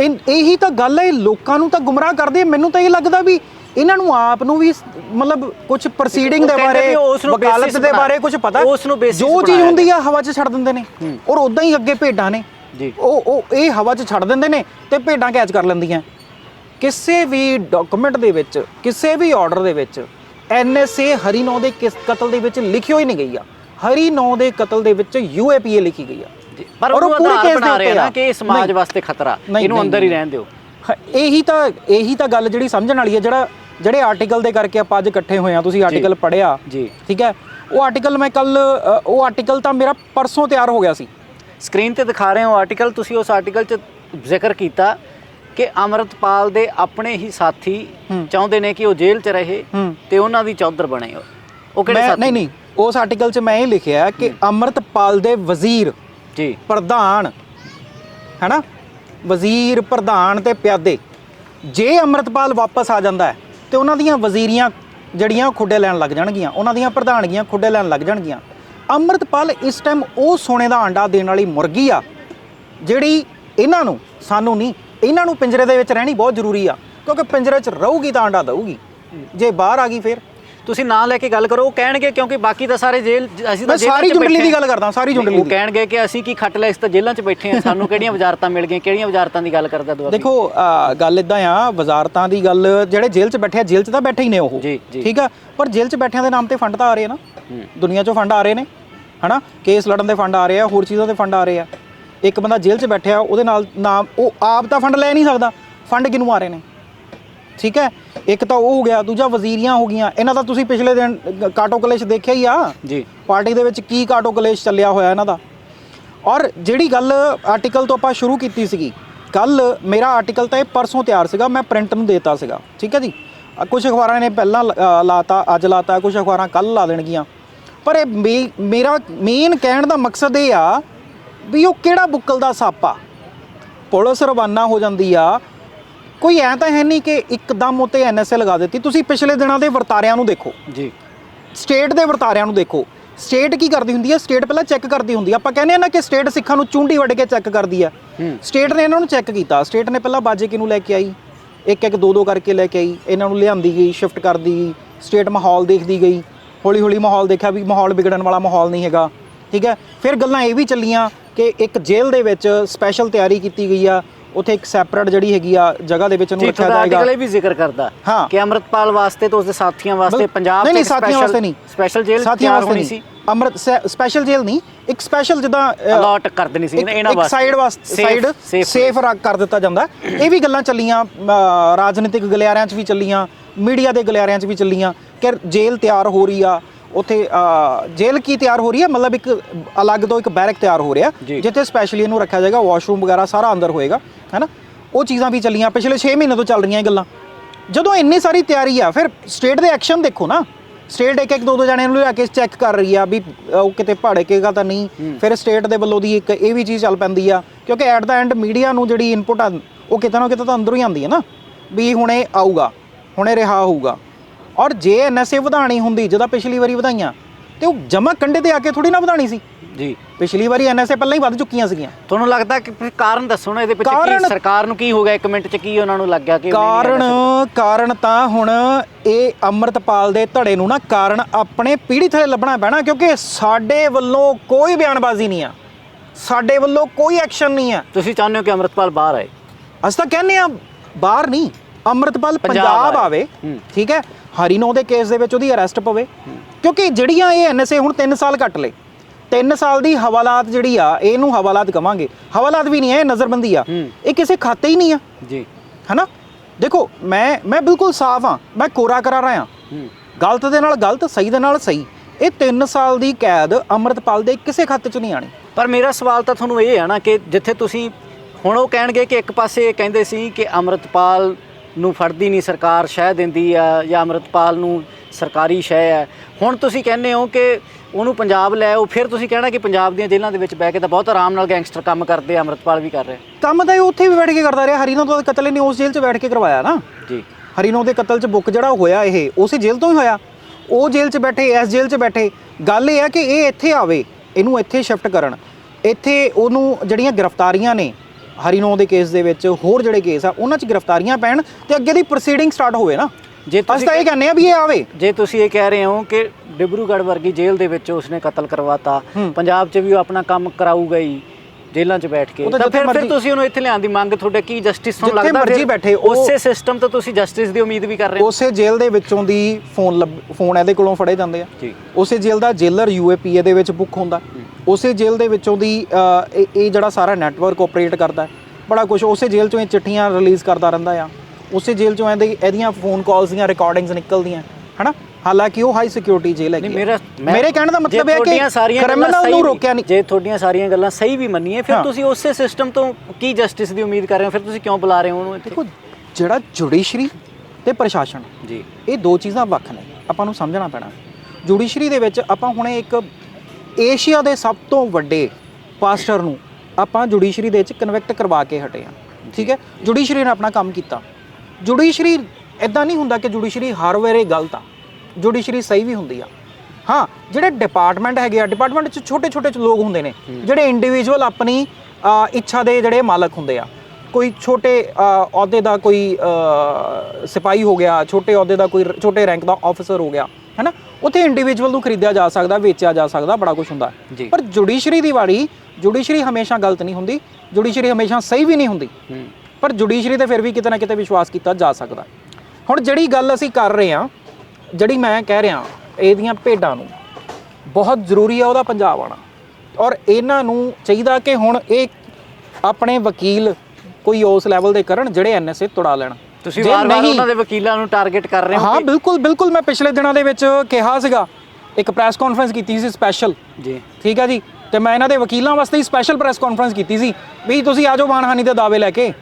ਇਹ ਇਹੀ ਤਾਂ ਗੱਲ ਹੈ ਲੋਕਾਂ ਨੂੰ ਤਾਂ ਗੁੰਮਰਾਹ ਕਰਦੇ। ਮੈਨੂੰ ਤਾਂ ਇਹ ਲੱਗਦਾ ਵੀ ਇਹਨਾਂ ਨੂੰ ਆਪ ਨੂੰ ਵੀ ਮਤਲਬ ਕੁਝ ਪ੍ਰੋਸੀਡਿੰਗ ਦੇ ਬਾਰੇ ਵਕਾਲਤ ਦੇ ਬਾਰੇ ਕੁਝ ਪਤਾ? ਉਸ ਨੂੰ basis ਜੋ ਚੀਜ਼ ਹੁੰਦੀ ਆ ਹਵਾ 'ਚ ਛੱਡ ਦਿੰਦੇ ਨੇ। ਔਰ ਉਦਾਂ ਹੀ ਅੱਗੇ ਭੇਡਾਂ ਨੇ। ਜੀ। ਉਹ ਉਹ ਇਹ ਹਵਾ 'ਚ ਛੱਡ ਦਿੰਦੇ ਨੇ ਤੇ ਭੇਡਾਂ ਕੈਚ ਕਰ ਲੈਂਦੀਆਂ। ਕਿਸੇ ਵੀ ਡਾਕੂਮੈਂਟ ਦੇ ਵਿੱਚ ਕਿਸੇ ਵੀ ਆਰਡਰ ਦੇ ਵਿੱਚ ਐਨਐਸਏ ਹਰੀ ਨੌ ਦੇ ਕਿਸ ਕਤਲ ਦੇ ਵਿੱਚ ਲਿਖਿਓ ਹੀ ਨਹੀਂ ਗਈ ਆ। ਹਰੀ ਨੌ ਦੇ ਕਤਲ ਦੇ ਵਿੱਚ ਯੂਏਪੀਏ ਲਿਖੀ ਗਈ ਆ। ਪਰ ਉਹ ਪੂਰੇ ਦੇ ਬਣਾ ਰਹੇ ਨਾ। ਕਿ ਸਮਾਜ। ਵਾਸਤੇ ਖਤਰਾ। ਇਹਨੂੰ ਅੰਦਰ ਹੀ। ਰਹਿਣ ਦਿਓ। ਇਹੀ ਤਾਂ ਇਹੀ ਤਾਂ ਗੱਲ ਜਿਹੜੀ ਸਮਝਣ ਵਾਲੀ ਹੈ ਜਿਹੜਾ ਜਿਹੜੇ ਆਰਟੀਕਲ ਦੇ ਕਰਕੇ ਆਪਾਂ ਅੱਜ ਇਕੱਠੇ ਹੋਏ ਆ ਤੁਸੀਂ ਆਰਟੀਕਲ ਪੜਿਆ ਜੀ। ਠੀਕ ਹੈ? ਉਹ ਆਰਟੀਕਲ ਮੈਂ ਕੱਲ ਉਹ ਆਰਟੀਕਲ ਤਾਂ ਮੇਰਾ ਪਰਸੋਂ ਤਿਆਰ ਹੋ ਗਿਆ ਸੀ। ਸਕਰੀਨ ਤੇ ਦਿਖਾ ਰਹੇ ਹੋ ਆਰਟੀਕਲ ਤੁਸੀਂ ਉਸ ਆਰਟੀਕਲ 'ਚ ਜ਼ਿਕਰ ਕੀਤਾ ਕਿ ਅਮਰਤਪਾਲ ਦੇ ਆਪਣੇ ਹੀ ਸਾਥੀ। ਚਾਹੁੰਦੇ ਨੇ ਕਿ ਉਹ ਜੇਲ੍ਹ 'ਚ ਰਹੇ ਤੇ ਉਹਨਾਂ ਦੀ ਚੌਧਰ ਬਣੇ ਉਹ। ਕਿਹੜੇ ਸਾਥੀ ਨਹੀਂ ਨਹੀਂ ਉਸ ਆਰਟੀਕਲ 'ਚ ਮੈਂ ਇਹ ਲਿਖਿਆ ਕਿ ਅਮਰਤਪਾਲ ਦੇ ਵਜ਼ੀਰ ਜੀ। ਪ੍ਰਧਾਨ ਹੈਨਾ? ਵਜ਼ੀਰ ਪ੍ਰਧਾਨ ਤੇ ਪਿਆਦੇ, ਜੇ ਅਮਰਤਪਾਲ ਵਾਪਸ ਆ ਜਾਂਦਾ ਹੈ, ਤੇ ਉਹਨਾਂ ਦੀਆਂ ਵਜ਼ੀਰੀਆਂ ਜਿਹੜੀਆਂ ਖੁੱਡੇ ਲੈਣ ਲੱਗ ਜਾਣਗੀਆਂ, ਉਹਨਾਂ ਦੀਆਂ ਪ੍ਰਧਾਨਗੀਆਂ ਖੁੱਡੇ ਲੈਣ ਲੱਗ ਜਾਣਗੀਆਂ। ਅਮਰਤਪਾਲ ਇਸ ਟਾਈਮ ਉਹ ਸੋਨੇ ਦਾ ਆਂਡਾ ਦੇਣ ਵਾਲੀ ਮੁਰਗੀ ਆ, ਜਿਹੜੀ ਇਹਨਾਂ ਨੂੰ, ਸਾਨੂੰ ਨਹੀਂ, ਇਹਨਾਂ ਨੂੰ ਪਿੰਜਰੇ ਦੇ ਵਿੱਚ ਰਹਿਣੀ ਬਹੁਤ ਜ਼ਰੂਰੀ ਆ, ਕਿਉਂਕਿ ਪਿੰਜਰੇ 'ਚ ਰਹੂਗੀ ਤਾਂ ਆਂਡਾ ਦਊਗੀ। ਜੇ ਬਾਹਰ ਆ ਗਈ ਫਿਰ? ਤੁਸੀਂ ਨਾਂ ਲੈ ਕੇ ਗੱਲ ਕਰੋ ਉਹ ਕਹਿਣਗੇ ਕਿਉਂਕਿ ਬਾਕੀ ਤਾਂ ਸਾਰੇ ਜੇਲ੍ਹ ਅਸੀਂ ਤਾਂ ਮੈਂ ਜੇਲ੍ਹਾਂ ਸਾਰੀ 'ਚ ਜੁੰਡਲੀ ਬੈਠੇ ਦੀ ਗੱਲ ਕਰਦਾ ਸਾਰੀ ਜੁੰਡਲੀ ਉਹ ਦੀ। ਕਹਿਣਗੇ ਕਿ ਅਸੀਂ ਕੀ ਖੱਟ ਲਿਆ ਇਸ ਤਾਂ ਜੇਲ੍ਹਾਂ 'ਚ ਬੈਠੇ ਆ ਸਾਨੂੰ ਕਿਹੜੀਆਂ ਵਜ਼ਾਰਤਾਂ ਮਿਲ ਗਈਆਂ ਕਿਹੜੀਆਂ ਵਜ਼ਾਰਤਾਂ ਦੀ ਗੱਲ ਕਰਦਾ ਦੁਆ ਦੇਖੋ ਅਹ, ਗੱਲ ਇਦਾਂ ਆ ਵਜ਼ਾਰਤਾਂ ਦੀ ਗੱਲ ਜਿਹੜੇ ਜੇਲ੍ਹ 'ਚ ਬੈਠੇ ਆ ਜੇਲ੍ਹ 'ਚ ਤਾਂ ਬੈਠੇ ਹੀ ਨੇ ਉਹ। ਜੀ, ਜੀ। ਠੀਕ ਆ? ਪਰ ਜੇਲ੍ਹ 'ਚ ਬੈਠਿਆਂ ਦੇ ਨਾਮ ਤੇ ਫੰਡ ਤਾਂ ਆ ਰਹੇ ਆ ਨਾ। ਦੁਨੀਆ 'ਚੋਂ ਫੰਡ ਆ ਰਹੇ ਨੇ ਹਨਾ? ਕੇਸ ਲੜਨ ਦੇ ਫੰਡ ਆ ਰਹੇ ਆ ਹੋਰ ਚੀਜ਼ਾਂ ਦੇ ਫੰਡ ਆ ਰਹੇ ਆ। ਇੱਕ ਬੰਦਾ ਜੇਲ੍ਹ 'ਚ ਬੈਠਿਆ ਉਹਦੇ ਨਾਲ ਨਾਮ ਉਹ ਆਪ ਤਾਂ ਫੰਡ ਲੈ ਨਹੀਂ ਸਕਦਾ। ਫੰਡ ਕਿਹਨੂੰ ਆ ਰਹੇ ਨੇ? ਠੀਕ ਹੈ? ਇੱਕ ਤਾਂ ਉਹ ਹੋ ਗਿਆ ਦੂਜਾ ਵਜ਼ੀਰੀਆਂ ਹੋ ਗਈਆਂ। ਇਹਨਾਂ ਦਾ ਤੁਸੀਂ ਪਿਛਲੇ ਦਿਨ ਕਾਟੋ ਕਲੇਸ਼ ਦੇਖਿਆ ਹੀ ਆ? ਜੀ। ਪਾਰਟੀ ਦੇ ਵਿੱਚ ਕੀ ਕਾਟੋ ਕਲੇਸ਼ ਚੱਲਿਆ ਹੋਇਆ ਇਹਨਾਂ ਦਾ? ਔਰ ਜਿਹੜੀ ਗੱਲ ਆਰਟੀਕਲ ਤੋਂ ਆਪਾਂ ਸ਼ੁਰੂ ਕੀਤੀ ਸੀਗੀ ਕੱਲ ਮੇਰਾ ਆਰਟੀਕਲ ਤਾਂ ਇਹ ਪਰਸੋਂ ਤਿਆਰ ਸੀਗਾ ਮੈਂ ਪ੍ਰਿੰਟ ਨੂੰ ਦੇਤਾ ਸੀਗਾ। ਠੀਕ ਹੈ ਜੀ? ਕੁਝ ਅਖਬਾਰਾਂ ਨੇ ਪਹਿਲਾਂ ਲਾਤਾ ਅੱਜ ਲਾਤਾ ਕੁਝ ਅਖਬਾਰਾਂ ਕੱਲ ਲਾ ਦੇਣਗੀਆਂ। ਪਰ ਇਹ ਮੇਰਾ ਮੇਨ ਕਹਿਣ ਦਾ ਮਕਸਦ ਇਹ ਆ ਵੀ ਉਹ ਕਿਹੜਾ ਬੁੱਕਲ ਦਾ ਸੱਪ ਆ? ਪੁਲਿਸ ਰਵਾਨਾ ਹੋ ਜਾਂਦੀ ਆ ਕੋਈ ਐ ਤਾਂ ਹੈ ਨਹੀਂ ਕਿ ਇੱਕਦਮ ਉਤੇ ਐਨਐਸਏ ਲਗਾ ਦਿੱਤੀ। ਤੁਸੀਂ ਪਿਛਲੇ ਦਿਨਾਂ ਦੇ ਵਰਤਾਰਿਆਂ ਨੂੰ ਦੇਖੋ। ਜੀ। ਸਟੇਟ ਦੇ ਵਰਤਾਰਿਆਂ ਨੂੰ ਦੇਖੋ। ਸਟੇਟ ਕੀ ਕਰਦੀ ਹੁੰਦੀ ਹੈ? ਸਟੇਟ ਪਹਿਲਾਂ ਚੈੱਕ ਕਰਦੀ ਹੁੰਦੀ ਆ ਆਪਾਂ ਕਹਿੰਦੇ ਆ ਨਾ ਕਿ ਸਟੇਟ ਸਿੱਖਾਂ ਨੂੰ ਚੁੰਡੀ ਵੱਢ ਕੇ ਚੈੱਕ ਕਰਦੀ ਹੂੰ। ਸਟੇਟ ਨੇ ਇਹਨਾਂ ਨੂੰ ਚੈੱਕ ਕੀਤਾ। ਸਟੇਟ ਨੇ ਪਹਿਲਾਂ ਬਾਜੇ ਕਿਨੂੰ ਲੈ ਕੇ ਆਈ? ਇੱਕ ਇੱਕ ਦੋ ਦੋ ਕਰਕੇ ਲੈ ਕੇ ਆਈ। ਇਹਨਾਂ ਨੂੰ ਲਿਆਂਦੀ ਗਈ ਸ਼ਿਫਟ ਕਰਦੀ ਗਈ। ਸਟੇਟ ਮਾਹੌਲ ਦੇਖਦੀ ਗਈ। ਹੌਲੀ ਹੌਲੀ ਮਾਹੌਲ ਦੇਖਿਆ ਵੀ ਮਾਹੌਲ ਵਿਗੜਨ ਵਾਲਾ ਮਾਹੌਲ ਨਹੀਂ ਹੈਗਾ। ਠੀਕ ਹੈ? ਫਿਰ ਗੱਲਾਂ ਇਹ ਵੀ ਚੱਲੀਆਂ ਕਿ ਇੱਕ ਜੇਲ੍ਹ ਦੇ ਵਿੱਚ ਸਪੈਸ਼ਲ ਤਿਆਰੀ ਕੀਤੀ ਗਈ ਆ। ਉੱਥੇ ਇੱਕ ਸੈਪਰੇਟ ਜਿਹੜੀ ਹੈਗੀ ਆ ਜਗ੍ਹਾ ਦੇ ਵਿੱਚ ਇਹਨੂੰ ਜੀ ਰੱਖਿਆ ਜਾਏਗਾ। ਆਰਟੀਕਲ ਇਹ ਵੀ ਜ਼ਿਕਰ ਕਰਦਾ ਹਾਂ। ਕਿ ਅਮਰਤਪਾਲ ਵਾਸਤੇ ਤੇ ਉਸਦੇ ਸਾਥੀਆਂ ਵਾਸਤੇ ਪੰਜਾਬ ਵਾਸਤੇ ਨਹੀਂ। ਸਪੈਸ਼ਲ ਜੇਲ੍ਹ ਸਾਥੀਆਂ ਵਾਸਤੇ ਸੀ। ਅੰਮ੍ਰਿਤ ਸਪੈਸ਼ਲ ਜੇਲ੍ਹ ਨਹੀਂ ਇੱਕ ਸਪੈਸ਼ਲ ਜਿੱਦਾਂ ਅਲਾਟ ਕਰ ਦੇਣੀ ਸੀ ਇੱਕ- ਇਹਨਾਂ ਇੱਕ ਵਾਸਤੇ। ਸਾਈਡ ਵਾਸਤੇ ਸਾਈਡ ਸੇਫ ਰੱਖ ਕਰ ਦਿੱਤਾ ਜਾਂਦਾ। ਇਹ ਵੀ ਗੱਲਾਂ ਚੱਲੀਆਂ ਰਾਜਨੀਤਿਕ ਗਲਿਆਰਿਆਂ 'ਚ ਵੀ ਚੱਲੀਆਂ ਮੀਡੀਆ ਦੇ ਗਲਿਆਰਿਆਂ 'ਚ ਵੀ ਚੱਲੀਆਂ ਕਿ ਜੇਲ੍ਹ ਤਿਆਰ ਹੋ ਰਹੀ ਆ। ਉੱਥੇ ਜੇਲ੍ਹ ਕੀ ਤਿਆਰ ਹੋ ਰਹੀ ਹੈ? ਮਤਲਬ ਇੱਕ ਅਲੱਗ ਤੋਂ ਇੱਕ ਬੈਰਕ ਤਿਆਰ ਹੋ ਰਿਹਾ। ਜਿੱਥੇ ਸਪੈਸ਼ਲੀ ਇਹਨੂੰ ਰੱਖਿਆ ਜਾਏਗਾ ਵਾਸ਼ਰੂਮ ਵਗੈਰਾ ਸਾਰਾ ਅੰਦਰ ਹੋਏਗਾ ਹੈਨਾ? ਉਹ ਚੀਜ਼ਾਂ ਵੀ ਚੱਲੀਆਂ ਪਿਛਲੇ 6 ਮਹੀਨੇ ਤੋਂ ਚੱਲ ਰਹੀਆਂ ਇਹ ਗੱਲਾਂ। ਜਦੋਂ ਇੰਨੀ ਸਾਰੀ ਤਿਆਰੀ ਆ ਫਿਰ ਸਟੇਟ ਦੇ ਐਕਸ਼ਨ ਦੇਖੋ ਨਾ। ਸਟੇਟ ਇੱਕ ਇੱਕ ਦੋ ਦੋ ਜਣਿਆਂ ਨੂੰ ਲਿਆ ਕੇ ਚੈੱਕ ਕਰ ਰਹੀ ਆ ਵੀ ਉਹ ਕਿਤੇ ਭੜਕੇਗਾ ਤਾਂ ਨਹੀਂ। ਫਿਰ ਸਟੇਟ ਦੇ ਵੱਲੋਂ ਦੀ ਇੱਕ ਇਹ ਵੀ ਚੀਜ਼ ਚੱਲ ਪੈਂਦੀ ਆ ਕਿਉਂਕਿ ਐਟ ਦਾ ਐਂਡ ਮੀਡੀਆ ਨੂੰ ਜਿਹੜੀ ਇਨਪੁਟ ਆ ਉਹ ਕਿਤੇ ਨਾ ਕਿਤੇ ਤਾਂ ਅੰਦਰੋਂ ਹੀ ਆਉਂਦੀ ਹੈ ਨਾ। ਵੀ ਹੁਣ ਇਹ ਆਊਗਾ ਹੁਣ ਇਹ ਰਿਹਾ ਹੋਊਗਾ। ਔਰ ਜੇ ਐਨਐਸਏ ਵਧਾਣੀ ਹੁੰਦੀ ਜਿਹਦਾ ਪਿਛਲੀ ਵਾਰੀ ਵਧਾਈਆਂ ਤੇ ਉਹ ਜਮਾ ਕੰਡੇ ਤੇ ਆ ਕੇ ਥੋੜੀ ਨਾ ਵਧਾਣੀ ਸੀ। ਜੀ। ਪਿਛਲੀ ਵਾਰੀ ਐਨਐਸਏ ਪਹਿਲਾਂ ਹੀ ਵੱਧ ਚੁੱਕੀਆਂ ਸੀਗੀਆਂ। ਤੁਹਾਨੂੰ ਲੱਗਦਾ ਕਿ ਫਿਰ ਕਾਰਨ ਦੱਸੋ ਨਾ ਇਹਦੇ ਵਿੱਚ ਕੀ ਸਰਕਾਰ ਨੂੰ ਕੀ ਹੋ ਗਿਆ? ਇੱਕ ਮਿੰਟ ਚ ਕੀ ਉਹਨਾਂ ਨੂੰ ਲੱਗਿਆ ਕਿ ਨਹੀਂ ਕਾਰਨ ਕਾਰਨ ਤਾਂ ਹੁਣ ਇਹ ਅੰਮ੍ਰਿਤਪਾਲ ਦੇ ਧੜੇ ਨੂੰ ਨਾ ਕਾਰਨ ਆਪਣੇ ਪੀੜ੍ਹੀ ਥਲੇ ਲੱਭਣਾ ਪੈਣਾ ਕਿਉਂਕਿ ਸਾਡੇ ਵੱਲੋਂ ਕੋਈ ਬਿਆਨਬਾਜ਼ੀ ਨਹੀਂ ਆ। ਸਾਡੇ ਵੱਲੋਂ ਕੋਈ ਐਕਸ਼ਨ ਨਹੀਂ ਆ? ਤੁਸੀਂ ਚਾਹੁੰਦੇ ਹੋ ਕਿ ਅੰਮ੍ਰਿਤਪਾਲ ਬਾਹਰ ਆਏ? ਅਸੀਂ ਤਾਂ ਕਹਿੰਦੇ ਆ ਬਾਹਰ ਨਹੀਂ। ਅੰਮ੍ਰਿਤਪਾਲ ਪੰਜਾਬ। ਆਵੇ। ਠੀਕ ਹੈ? ਹਰੀਨੋ ਦੇ ਕੇਸ ਦੇ ਵਿੱਚ ਉਹਦੀ ਅਰੈਸਟ ਪਵੇ। ਕਿਉਂਕਿ ਜਿਹੜੀਆਂ ਇਹ ਐਨਐਸਏ ਹੁਣ 3 ਸਾਲ ਕੱਟ ਲਏ। 3 ਸਾਲ ਦੀ ਹਵਾਲਾਤ ਜਿਹੜੀ ਆ ਇਹਨੂੰ ਹਵਾਲਾਤ ਕਵਾਂਗੇ। ਹਵਾਲਾਤ ਵੀ ਨਹੀਂ ਹੈ ਇਹ ਨਜ਼ਰਬੰਦੀ ਆ। ਇਹ ਕਿਸੇ ਖਾਤੇ ਹੀ ਨਹੀਂ ਆ। ਜੀ। ਹੈਨਾ? ਦੇਖੋ ਮੈਂ ਮੈਂ ਬਿਲਕੁਲ ਸਾਫ਼ ਹਾਂ। ਮੈਂ ਕੋਰਾ ਕਰਾ ਰਿਹਾ ਗਲਤ ਦੇ ਨਾਲ ਗਲਤ ਸਹੀ ਦੇ ਨਾਲ ਸਹੀ। ਇਹ 3 ਸਾਲ ਦੀ ਕੈਦ ਅੰਮ੍ਰਿਤਪਾਲ ਦੇ ਕਿਸੇ ਖਾਤੇ 'ਚ ਨਹੀਂ ਆਣੀ। ਪਰ ਮੇਰਾ ਸਵਾਲ ਤਾਂ ਤੁਹਾਨੂੰ ਇਹ ਹੈ ਨਾ ਕਿ ਜਿੱਥੇ ਤੁਸੀਂ ਹੁਣ ਉਹ ਕਹਿਣਗੇ ਕਿ ਇੱਕ ਪਾਸੇ ਇਹ ਕਹਿੰਦੇ ਸੀ ਕਿ ਅੰਮ੍ਰਿਤਪਾਲ ਨੂੰ ਫੜਦੀ ਨਹੀਂ ਸਰਕਾਰ ਸ਼ਹਿ ਦਿੰਦੀ ਆ ਜਾਂ ਅੰਮ੍ਰਿਤਪਾਲ ਨੂੰ ਸਰਕਾਰੀ ਸ਼ਹਿ ਹੈ ਹੁਣ ਤੁਸੀਂ ਕਹਿੰਦੇ ਹੋ ਕਿ ਉਹਨੂੰ ਪੰਜਾਬ ਲੈ ਆਓ ਫਿਰ ਤੁਸੀਂ ਕਹਿਣਾ ਕਿ ਪੰਜਾਬ ਦੀਆਂ ਜੇਲ੍ਹਾਂ ਦੇ ਵਿੱਚ ਬਹਿ ਕੇ ਤਾਂ ਬਹੁਤ ਆਰਾਮ ਨਾਲ ਗੈਂਗਸਟਰ ਕੰਮ ਕਰਦੇ ਆ ਅੰਮ੍ਰਿਤਪਾਲ ਵੀ ਕਰ ਰਿਹਾ। ਕੰਮ ਤਾਂ ਇਹ ਉੱਥੇ ਵੀ ਬੈਠ ਕੇ ਕਰਦਾ ਰਿਹਾ ਹਰੀਨੋ ਦਾ ਕਤਲ ਇਹਨੇ ਉਸ ਜੇਲ੍ਹ 'ਚ ਬੈਠ ਕੇ ਕਰਵਾਇਆ ਨਾ। ਜੀ। ਹਰੀਨੋ ਦੇ ਕਤਲ 'ਚ ਬੁੱਕ ਜਿਹੜਾ ਹੋਇਆ ਇਹ ਉਸੇ ਜੇਲ੍ਹ ਤੋਂ ਹੀ ਹੋਇਆ। ਉਹ ਜੇਲ੍ਹ 'ਚ ਬੈਠੇ ਇਸ ਜੇਲ੍ਹ 'ਚ ਬੈਠੇ। ਗੱਲ ਇਹ ਹੈ ਕਿ ਇਹ ਇੱਥੇ ਆਵੇ ਇਹਨੂੰ ਇੱਥੇ ਸ਼ਿਫਟ ਕਰਨ। ਇੱਥੇ ਉਹਨੂੰ ਜਿਹੜੀਆਂ ਗ੍ਰਿਫਤਾਰੀਆਂ ਨੇ ਹਰੀਨੋ ਦੇ ਕੇਸ ਦੇ ਵਿੱਚ ਹੋਰ ਜਿਹੜੇ ਕੇਸ ਆ ਉਹਨਾਂ 'ਚ ਗ੍ਰਿਫਤਾਰੀਆਂ ਪੈਣ ਤੇ ਅੱਗੇ ਦੀ ਪ੍ਰੋਸੀਡਿੰਗ ਸਟਾਰਟ ਹੋਵੇ ਨਾ। ਜੇ ਅਸੀਂ ਤੁਸੀਂ ਤਾਂ ਇਹ ਕਹਿੰਦੇ ਆ ਵੀ ਇਹ ਆਵੇ। ਜੇ ਤੁਸੀਂ ਇਹ ਕਹਿ ਰਹੇ ਹੋ ਕਿ ਡਿਬਰੂਗੜ੍ਹ ਵਰਗੀ ਜੇਲ੍ਹ ਦੇ ਵਿੱਚ ਉਸਨੇ ਕਤਲ ਕਰਵਾਤਾ ਪੰਜਾਬ 'ਚ ਵੀ ਉਹ ਆਪਣਾ ਕੰਮ ਕਰਾਊਗਾ ਹੀ। ਜੇਲ੍ਹਾਂ 'ਚ ਬੈਠ ਕੇ। ਤਾਂ ਜਿੱਥੇ ਫਿਰ ਫਿਰ ਮਰਜ਼ੀ- ਤੁਸੀਂ ਉਹਨੂੰ ਇੱਥੇ ਲਿਆਉਣ ਦੀ ਮੰਗ ਤੁਹਾਡੇ ਕੀ ਜਸਟਿਸ ਤੁਹਾਨੂੰ ਜਿੱਥੇ ਲੱਗਦਾ? ਮਰਜ਼ੀ ਫਿਰ ਬੈਠੇ, ਉਸੇ ਸਿਸਟਮ ਤੋਂ ਤੁਸੀਂ ਜਸਟਿਸ ਦੀ ਉਮੀਦ ਵੀ ਕਰ ਰਹੇ ਹੋ? ਉਸੇ ਜੇਲ੍ਹ ਦੇ ਵਿੱਚੋਂ ਦੀ ਫੋਨ ਫੋਨ ਇਹਦੇ ਕੋਲੋਂ ਫੜੇ ਜਾਂਦੇ ਆ। ਉਸੇ ਜੇਲ੍ਹ ਦਾ ਜੇਲਰ ਯੂਏਪੀਏ ਦੇ ਵਿੱਚ ਬੁੱਕ ਹੁੰਦਾ। ਉਸੇ ਜੇਲ੍ਹ ਦੇ ਵਿੱਚੋਂ ਦੀ ਇਹ ਜਿਹੜਾ ਸਾਰਾ ਨੈਟਵਰਕ ਆਪਰੇਟ ਕਰਦਾ ਬੜਾ ਕੁਝ ਉਸੇ ਜੇਲ੍ਹ ਚੋਂ ਇਹ ਚਿੱਠੀਆਂ ਰਿਲੀਜ਼ ਕਰਦਾ ਰਹਿੰਦਾ ਆ। ਉਸੇ ਜੇਲ੍ਹ ਚੋਂ ਇਹਦੇ ਇਹਦੀਆਂ ਫੋਨ ਕਾਲਸ ਦੀਆਂ ਰਿਕਾਰਡਿੰਗਸ ਨਿਕਲਦੀਆਂ ਹਨਾ? ਹਾਲਾਂਕਿ ਉਹ ਹਾਈ ਸਿਕਿਉਰਿਟੀ ਜੇਲ੍ਹ ਹੈਗੀ ਨਹੀਂ। ਮੇਰਾ ਮੇਰੇ ਕਹਿਣ ਦਾ ਮਤਲਬ ਇਹ ਹੈ ਕਿ ਕ੍ਰਿਮੀਨਲ ਨੂੰ ਰੋਕਿਆ ਨਹੀਂ। ਜੇ ਤੁਹਾਡੀਆਂ ਸਾਰੀਆਂ ਗੱਲਾਂ ਸਹੀ ਵੀ ਮੰਨੀਏ ਫਿਰ। ਤੁਸੀਂ ਉਸੇ ਸਿਸਟਮ ਤੋਂ ਕੀ ਜਸਟਿਸ ਦੀ ਉਮੀਦ ਕਰ ਰਹੇ ਹੋ? ਫਿਰ ਤੁਸੀਂ ਕਿਉਂ ਬੁਲਾ ਰਹੇ ਹੋ ਉਹਨੂੰ ਇੱਥੇ? ਦੇਖੋ ਜਿਹੜਾ ਜੁਡੀਸ਼ਰੀ ਤੇ ਪ੍ਰਸ਼ਾਸਨ ਜੀ। ਇਹ ਦੋ ਚੀਜ਼ਾਂ ਵੱਖ ਨੇ। ਆਪਾਂ ਨੂੰ ਸਮਝਣਾ ਪੈਣਾ। ਜੁਡੀਸ਼ਰੀ ਦੇ ਵਿੱਚ ਆਪਾਂ ਹੁਣੇ ਇੱਕ ਏਸ਼ੀਆ ਦੇ ਸਭ ਤੋਂ ਵੱਡੇ ਪਾਸਟਰ ਨੂੰ ਆਪਾਂ ਜੁਡੀਸ਼ਰੀ ਦੇ ਵਿੱਚ ਕਨਵੈਕਟ ਕਰਵਾ ਕੇ ਹਟੇ ਆ ਠੀਕ ਹੈ? ਜੁਡੀਸ਼ਰੀ ਨੇ ਆਪਣਾ ਕੰਮ ਕੀਤਾ। ਜੁਡੀਸ਼ਰੀ ਇਦਾਂ ਨਹੀਂ ਹੁੰਦਾ ਕਿ ਜੁਡੀਸ਼ਰੀ ਹਰ ਵੇਲੇ ਗਲਤ ਆ। ਜੁਡੀਸ਼ਰੀ ਸਹੀ ਵੀ ਹੁੰਦੀ ਆ। ਹਾਂ ਜਿਹੜੇ ਡਿਪਾਰਟਮੈਂਟ ਹੈਗੇ ਆ ਡਿਪਾਰਟਮੈਂਟ 'ਚ ਛੋਟੇ ਛੋਟੇ ਲੋਕ ਹੁੰਦੇ ਨੇ ਜਿਹੜੇ ਇੰਡੀਵਿਜੂਅਲ ਆਪਣੀ ਇੱਛਾ ਦੇ ਜਿਹੜੇ ਮਾਲਕ ਹੁੰਦੇ ਆ। ਕੋਈ ਛੋਟੇ ਅਹੁਦੇ ਦਾ ਕੋਈ ਅ, ਸਿਪਾਹੀ ਹੋ ਗਿਆ ਛੋਟੇ ਅਹੁਦੇ ਦਾ ਕੋਈ ਛੋਟੇ ਰੈਂਕ ਦਾ ਆਫੀਸਰ ਹੋ ਗਿਆ ਹੈਨਾ? ਉੱਥੇ ਇੰਡੀਵਿਜੂਅਲ ਨੂੰ ਖਰੀਦਿਆ ਜਾ ਸਕਦਾ ਵੇਚਿਆ ਜਾ ਸਕਦਾ ਬੜਾ ਕੁਝ ਹੁੰਦਾ। ਪਰ ਜੁਡੀਸ਼ਰੀ ਦੀ ਵਾਰੀ ਜੁਡੀਸ਼ਰੀ ਹਮੇਸ਼ਾ ਗਲਤ ਨਹੀਂ ਹੁੰਦੀ ਜੁਡੀਸ਼ਰੀ ਹਮੇਸ਼ਾ ਸਹੀ ਵੀ ਨਹੀਂ ਹੁੰਦੀ। ਪਰ ਜੁਡੀਸ਼ਰੀ ਤੇ ਫਿਰ ਵੀ ਕਿਤੇ ਨਾ ਕਿਤੇ ਵਿਸ਼ਵਾਸ ਕੀਤਾ ਜਾ ਸਕਦਾ। ਹੁਣ ਜਿਹੜੀ ਗੱਲ ਅਸੀਂ ਕਰ ਰਹੇ ਹਾਂ ਜਿਹੜੀ ਮੈਂ ਕਹਿ ਰਿਹਾ ਇਹਦੀਆਂ ਭੇਡਾਂ ਨੂੰ ਬਹੁਤ ਜ਼ਰੂਰੀ ਆ ਉਹਦਾ ਪੰਜਾਬ ਆਣਾ ਔਰ ਇਹਨਾਂ ਨੂੰ ਚਾਹੀਦਾ ਕਿ ਹੁਣ ਇਹ ਆਪਣੇ ਵਕੀਲ ਕੋਈ ਉਸ ਲੈਵਲ ਦੇ ਕਰਨ ਜਿਹੜੇ ਐਨਐਸਏ ਤੁੜਾ ਲੈਣ। ਤੁਸੀਂ ਵਾਰ-ਵਾਰ ਉਹਨਾਂ ਦੇ ਵਕੀਲਾਂ ਨੂੰ ਟਾਰਗੇਟ ਕਰ ਰਹੇ ਹੋ ਹਾਂ ਬਿਲਕੁਲ ਬਿਲਕੁਲ ਮੈਂ ਪਿਛਲੇ ਦਿਨਾਂ ਦੇ ਵਿੱਚ ਕਿਹਾ ਸੀਗਾ ਇੱਕ ਪ੍ਰੈਸ ਕਾਨਫਰੰਸ ਕੀਤੀ ਸੀ ਸਪੈਸ਼ਲ ਜੀ। ਠੀਕ ਹੈ ਜੀ? ਤੇ ਮੈਂ ਇਹਨਾਂ ਦੇ ਵਕੀਲਾਂ ਵਾਸਤੇ ਹੀ ਸਪੈਸ਼ਲ ਪ੍ਰੈਸ ਕਾਨਫਰੰਸ ਕੀਤੀ ਸੀ ਵੀ ਤੁਸੀਂ ਆਜੋ ਮਾਨਹਾਨੀ ਦੇ ਦਾਅਵੇ ਲੈ ਕੇ।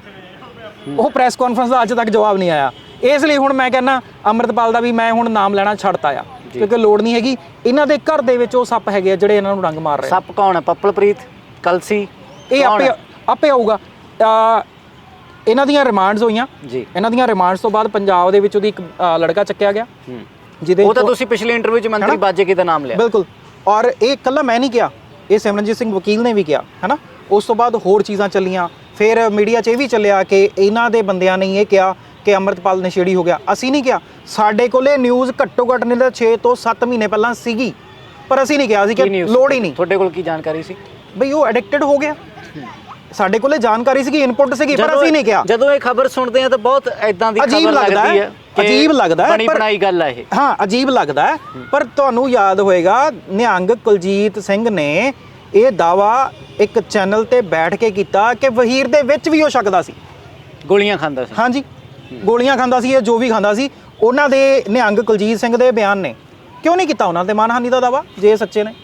ਉਹ ਪ੍ਰੈਸ ਕਾਨਫਰੰਸ ਦਾ ਅੱਜ ਤੱਕ ਜਵਾਬ ਨਹੀਂ ਆਇਆ। ਇਸ ਲਈ ਹੁਣ ਮੈਂ ਕਹਿੰਦਾ ਅੰਮ੍ਰਿਤਪਾਲ ਦਾ ਵੀ ਮੈਂ ਹੁਣ ਨਾਮ ਲੈਣਾ ਛੱਡਤਾ ਆ ਕਿਉਂਕਿ ਲੋੜ ਨਹੀਂ ਹੈਗੀ। ਇਹਨਾਂ ਦੇ ਘਰ ਦੇ ਵਿੱਚ ਉਹ ਸੱਪ ਹੈਗੇ ਆ ਜਿਹੜੇ ਇਹਨਾਂ ਨੂੰ ਰੰਗ ਮਾਰ ਰਹੇ। ਸੱਪ ਕੌਣ ਹੈ? ਪੱਪਲਪ੍ਰੀਤ ਕਲਸੀ ਇਹ ਆਪੇ? ਆਪੇ ਆਊਗਾ। ਇਹਨਾਂ ਦੀਆਂ ਰਿਮਾਂਡਸ ਹੋਈਆਂ। ਜੀ। ਇਹਨਾਂ ਦੀਆਂ ਰਿਮਾਂਡਸ ਤੋਂ ਬਾਅਦ ਪੰਜਾਬ ਦੇ ਵਿੱਚ ਉਹਦੀ ਇੱਕ ਲੜਕਾ ਚੱਕਿਆ ਗਿਆ। ਹੂੰ। ਜਿਹਦੇ ਉਹ ਤਾਂ ਤੋਂ- ਤੁਸੀਂ ਪਿਛਲੇ ਇੰਟਰਵਿਊ 'ਚ ਮੰਤਰੀ ਬਾਜੇਕੇ ਦਾ ਨਾਮ ਲਿਆ। ਬਿਲਕੁਲ। ਔਰ ਇਹ ਇਕੱਲਾ ਮੈਂ ਨਹੀਂ ਕਿਹਾ ਇਹ ਸਿਮਰਨਜੀਤ ਸਿੰਘ ਵਕੀਲ ਨੇ ਵੀ ਕਿਹਾ ਹੈਨਾ? ਉਸ ਤੋਂ ਬਾਅਦ ਹੋਰ ਚੀਜ਼ਾਂ ਚੱਲੀਆਂ। ਫਿਰ ਮੀਡੀਆ 'ਚ ਇਹ ਵੀ ਚੱਲਿਆ ਕਿ ਇਹਨਾਂ ਦੇ ਬੰਦਿਆਂ ਨੇ ਇਹ ਕਿਹਾ ਕਿ ਅੰਮ੍ਰਿਤਪਾਲ ਨਸ਼ੇੜੀ ਹੋ ਗਿਆ। ਅਸੀਂ ਨਹੀਂ ਕਿਹਾ। ਸਾਡੇ ਕੋਲੇ ਨਿਊਜ਼ ਘੱਟੋ ਘੱਟ ਨਹੀਂ ਤਾਂ 6 ਤੋਂ 7 ਮਹੀਨੇ ਪਹਿਲਾਂ ਸੀਗੀ। ਪਰ ਅਸੀਂ ਨਹੀਂ ਕਿਹਾ। ਸੀ ਕੀ ਲੋੜ ਹੀ ਨਹੀਂ। ਤੁਹਾਡੇ ਕੋਲ ਕੀ ਜਾਣਕਾਰੀ ਸੀ? ਬਈ ਉਹ ਐਡਿਕਟਡ ਹੋ ਗਿਆ। ਸਾਡੇ ਕੋਲੇ ਜਾਣਕਾਰੀ ਸੀਗੀ ਇਨਪੁਟ ਸੀਗੀ ਪਰ ਅਸੀਂ ਨਹੀਂ ਕਿਹਾ। ਜਦੋਂ ਇਹ ਖਬਰ ਸੁਣਦੇ ਆ ਤਾਂ ਬਹੁਤ ਐਦਾਂ ਦੀ ਖਬਰ ਲੱਗਦਾ ਹੈ, ਅਜੀਬ ਲੱਗਦਾ ਹੈ, ਬਣੀ ਪਰ- ਬਣਾਈ ਗੱਲ ਹੈ ਇਹ। ਹਾਂ ਅਜੀਬ ਲੱਗਦਾ ਹੈ। ਪਰ ਤੁਹਾਨੂੰ ਯਾਦ ਹੋਏਗਾ ਨਿਹੰਗ ਕੁਲਜੀਤ ਸਿੰਘ ਨੇ ਇਹ ਦਾਵਾ ਇੱਕ ਚੈਨਲ ਤੇ ਬੈਠ ਕੇ ਕੀਤਾ ਕਿ ਵਹੀਰ ਦੇ ਵਿੱਚ ਵੀ ਉਹ ਛਕਦਾ ਸੀ। ਗੋਲੀਆਂ ਖਾਂਦਾ ਸੀ। ਹਾਂਜੀ। ਗੋਲੀਆਂ ਖਾਂਦਾ ਸੀ ਇਹ ਜੋ ਵੀ ਖਾਂਦਾ ਸੀ ਉਹਨਾਂ ਦੇ ਨਿਹੰਗ ਕੁਲਜੀਤ ਸਿੰਘ ਦੇ ਬਿਆਨ ਨੇ। ਕਿਉਂ ਨਹੀਂ ਕੀਤਾ ਉਹਨਾਂ ਤੇ ਮਾਨਹਾਨੀ ਦਾ ਦਾਵਾ ਜੇ ਸੱਚੇ ਨੇ?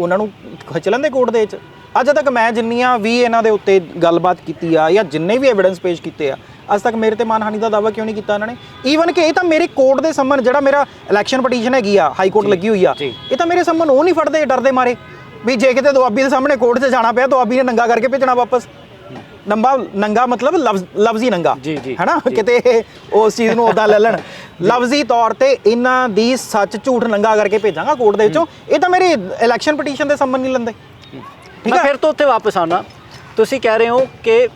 ਉਹਨਾਂ ਨੂੰ ਖਿੱਚ ਲੈਂਦੇ ਕੋਰਟ ਦੇ ਵਿੱਚ। ਅੱਜ ਤੱਕ ਮੈਂ ਜਿੰਨੀਆਂ ਵੀ ਇਹਨਾਂ ਦੇ ਉੱਤੇ ਗੱਲਬਾਤ ਕੀਤੀ ਆ ਜਾਂ ਜਿੰਨੇ ਵੀ ਐਵੀਡੈਂਸ ਪੇਸ਼ ਕੀਤੇ ਆ ਅੱਜ ਤੱਕ ਮੇਰੇ ਤੇ ਮਾਨਹਾਨੀ ਦਾ ਦਾਵਾ ਕਿਉਂ ਨਹੀਂ ਕੀਤਾ ਇਹਨਾਂ ਨੇ? ਈਵਨ ਕਿ ਇਹ ਤਾਂ ਮੇਰੇ ਕੋਰਟ ਦੇ ਸੰਮਨ ਜਿਹੜਾ ਮੇਰਾ ਇਲੈਕਸ਼ਨ ਪਟੀਸ਼ਨ ਹੈਗੀ ਆ ਹਾਈ ਕੋਰਟ ਲੱਗੀ ਹੋਈ ਆ ਜੀ। ਇਹ ਤਾਂ ਮੇਰੇ ਸੰਮਨ ਉਹ ਨਹੀਂ ਫੜਦੇ ਡਰਦੇ ਮਾਰੇ। ਵੀ ਜੇ ਕਿਤੇ ਦੁਆਬੀ ਦੇ ਸਾਹਮਣੇ ਕੋਰਟ 'ਚ ਜਾਣਾ ਪਿਆ ਦੁਆਬੀ ਨੇ ਨੰਗਾ ਕਰਕੇ ਭੇਜਣਾ ਵਾਪਸ। ਨੰਬਾ ਨੰਗਾ ਮਤਲਬ ਲਫ਼ਜ਼ ਲਫ਼ਜ਼ੀ ਨੰਗਾ ਜੀ, ਜੀ, ਹੈਨਾ? ਜੀ। ਕਿਤੇ ਉਸ ਚੀਜ਼ ਨੂੰ ਉਦਾਂ ਲੈ ਲੈਣ। <laughs> ਲਫ਼ਜ਼ੀ ਤੌਰ ਤੇ ਇਹਨਾਂ ਦੀ ਸੱਚ ਝੂਠ ਨੰਗਾ ਕਰਕੇ ਭੇਜਾਂਗਾ ਕੋਰਟ ਦੇ ਵਿੱਚੋਂ। ਇਹ ਤਾਂ ਮੇਰੇ ਇਲੈਕਸ਼ਨ ਪਟੀਸ਼ਨ ਦੇ ਸੰਬੰਧ ਨਹੀਂ ਲੈਂਦੇ। ਠੀਕ ਮੈਂ ਹੈ ਫਿਰ ਤੋਂ ਉੱਥੇ ਵਾਪਸ ਆਉਣਾ। ਤੁਸੀਂ ਕਹਿ ਰਹੇ ਹੋ ਕਿ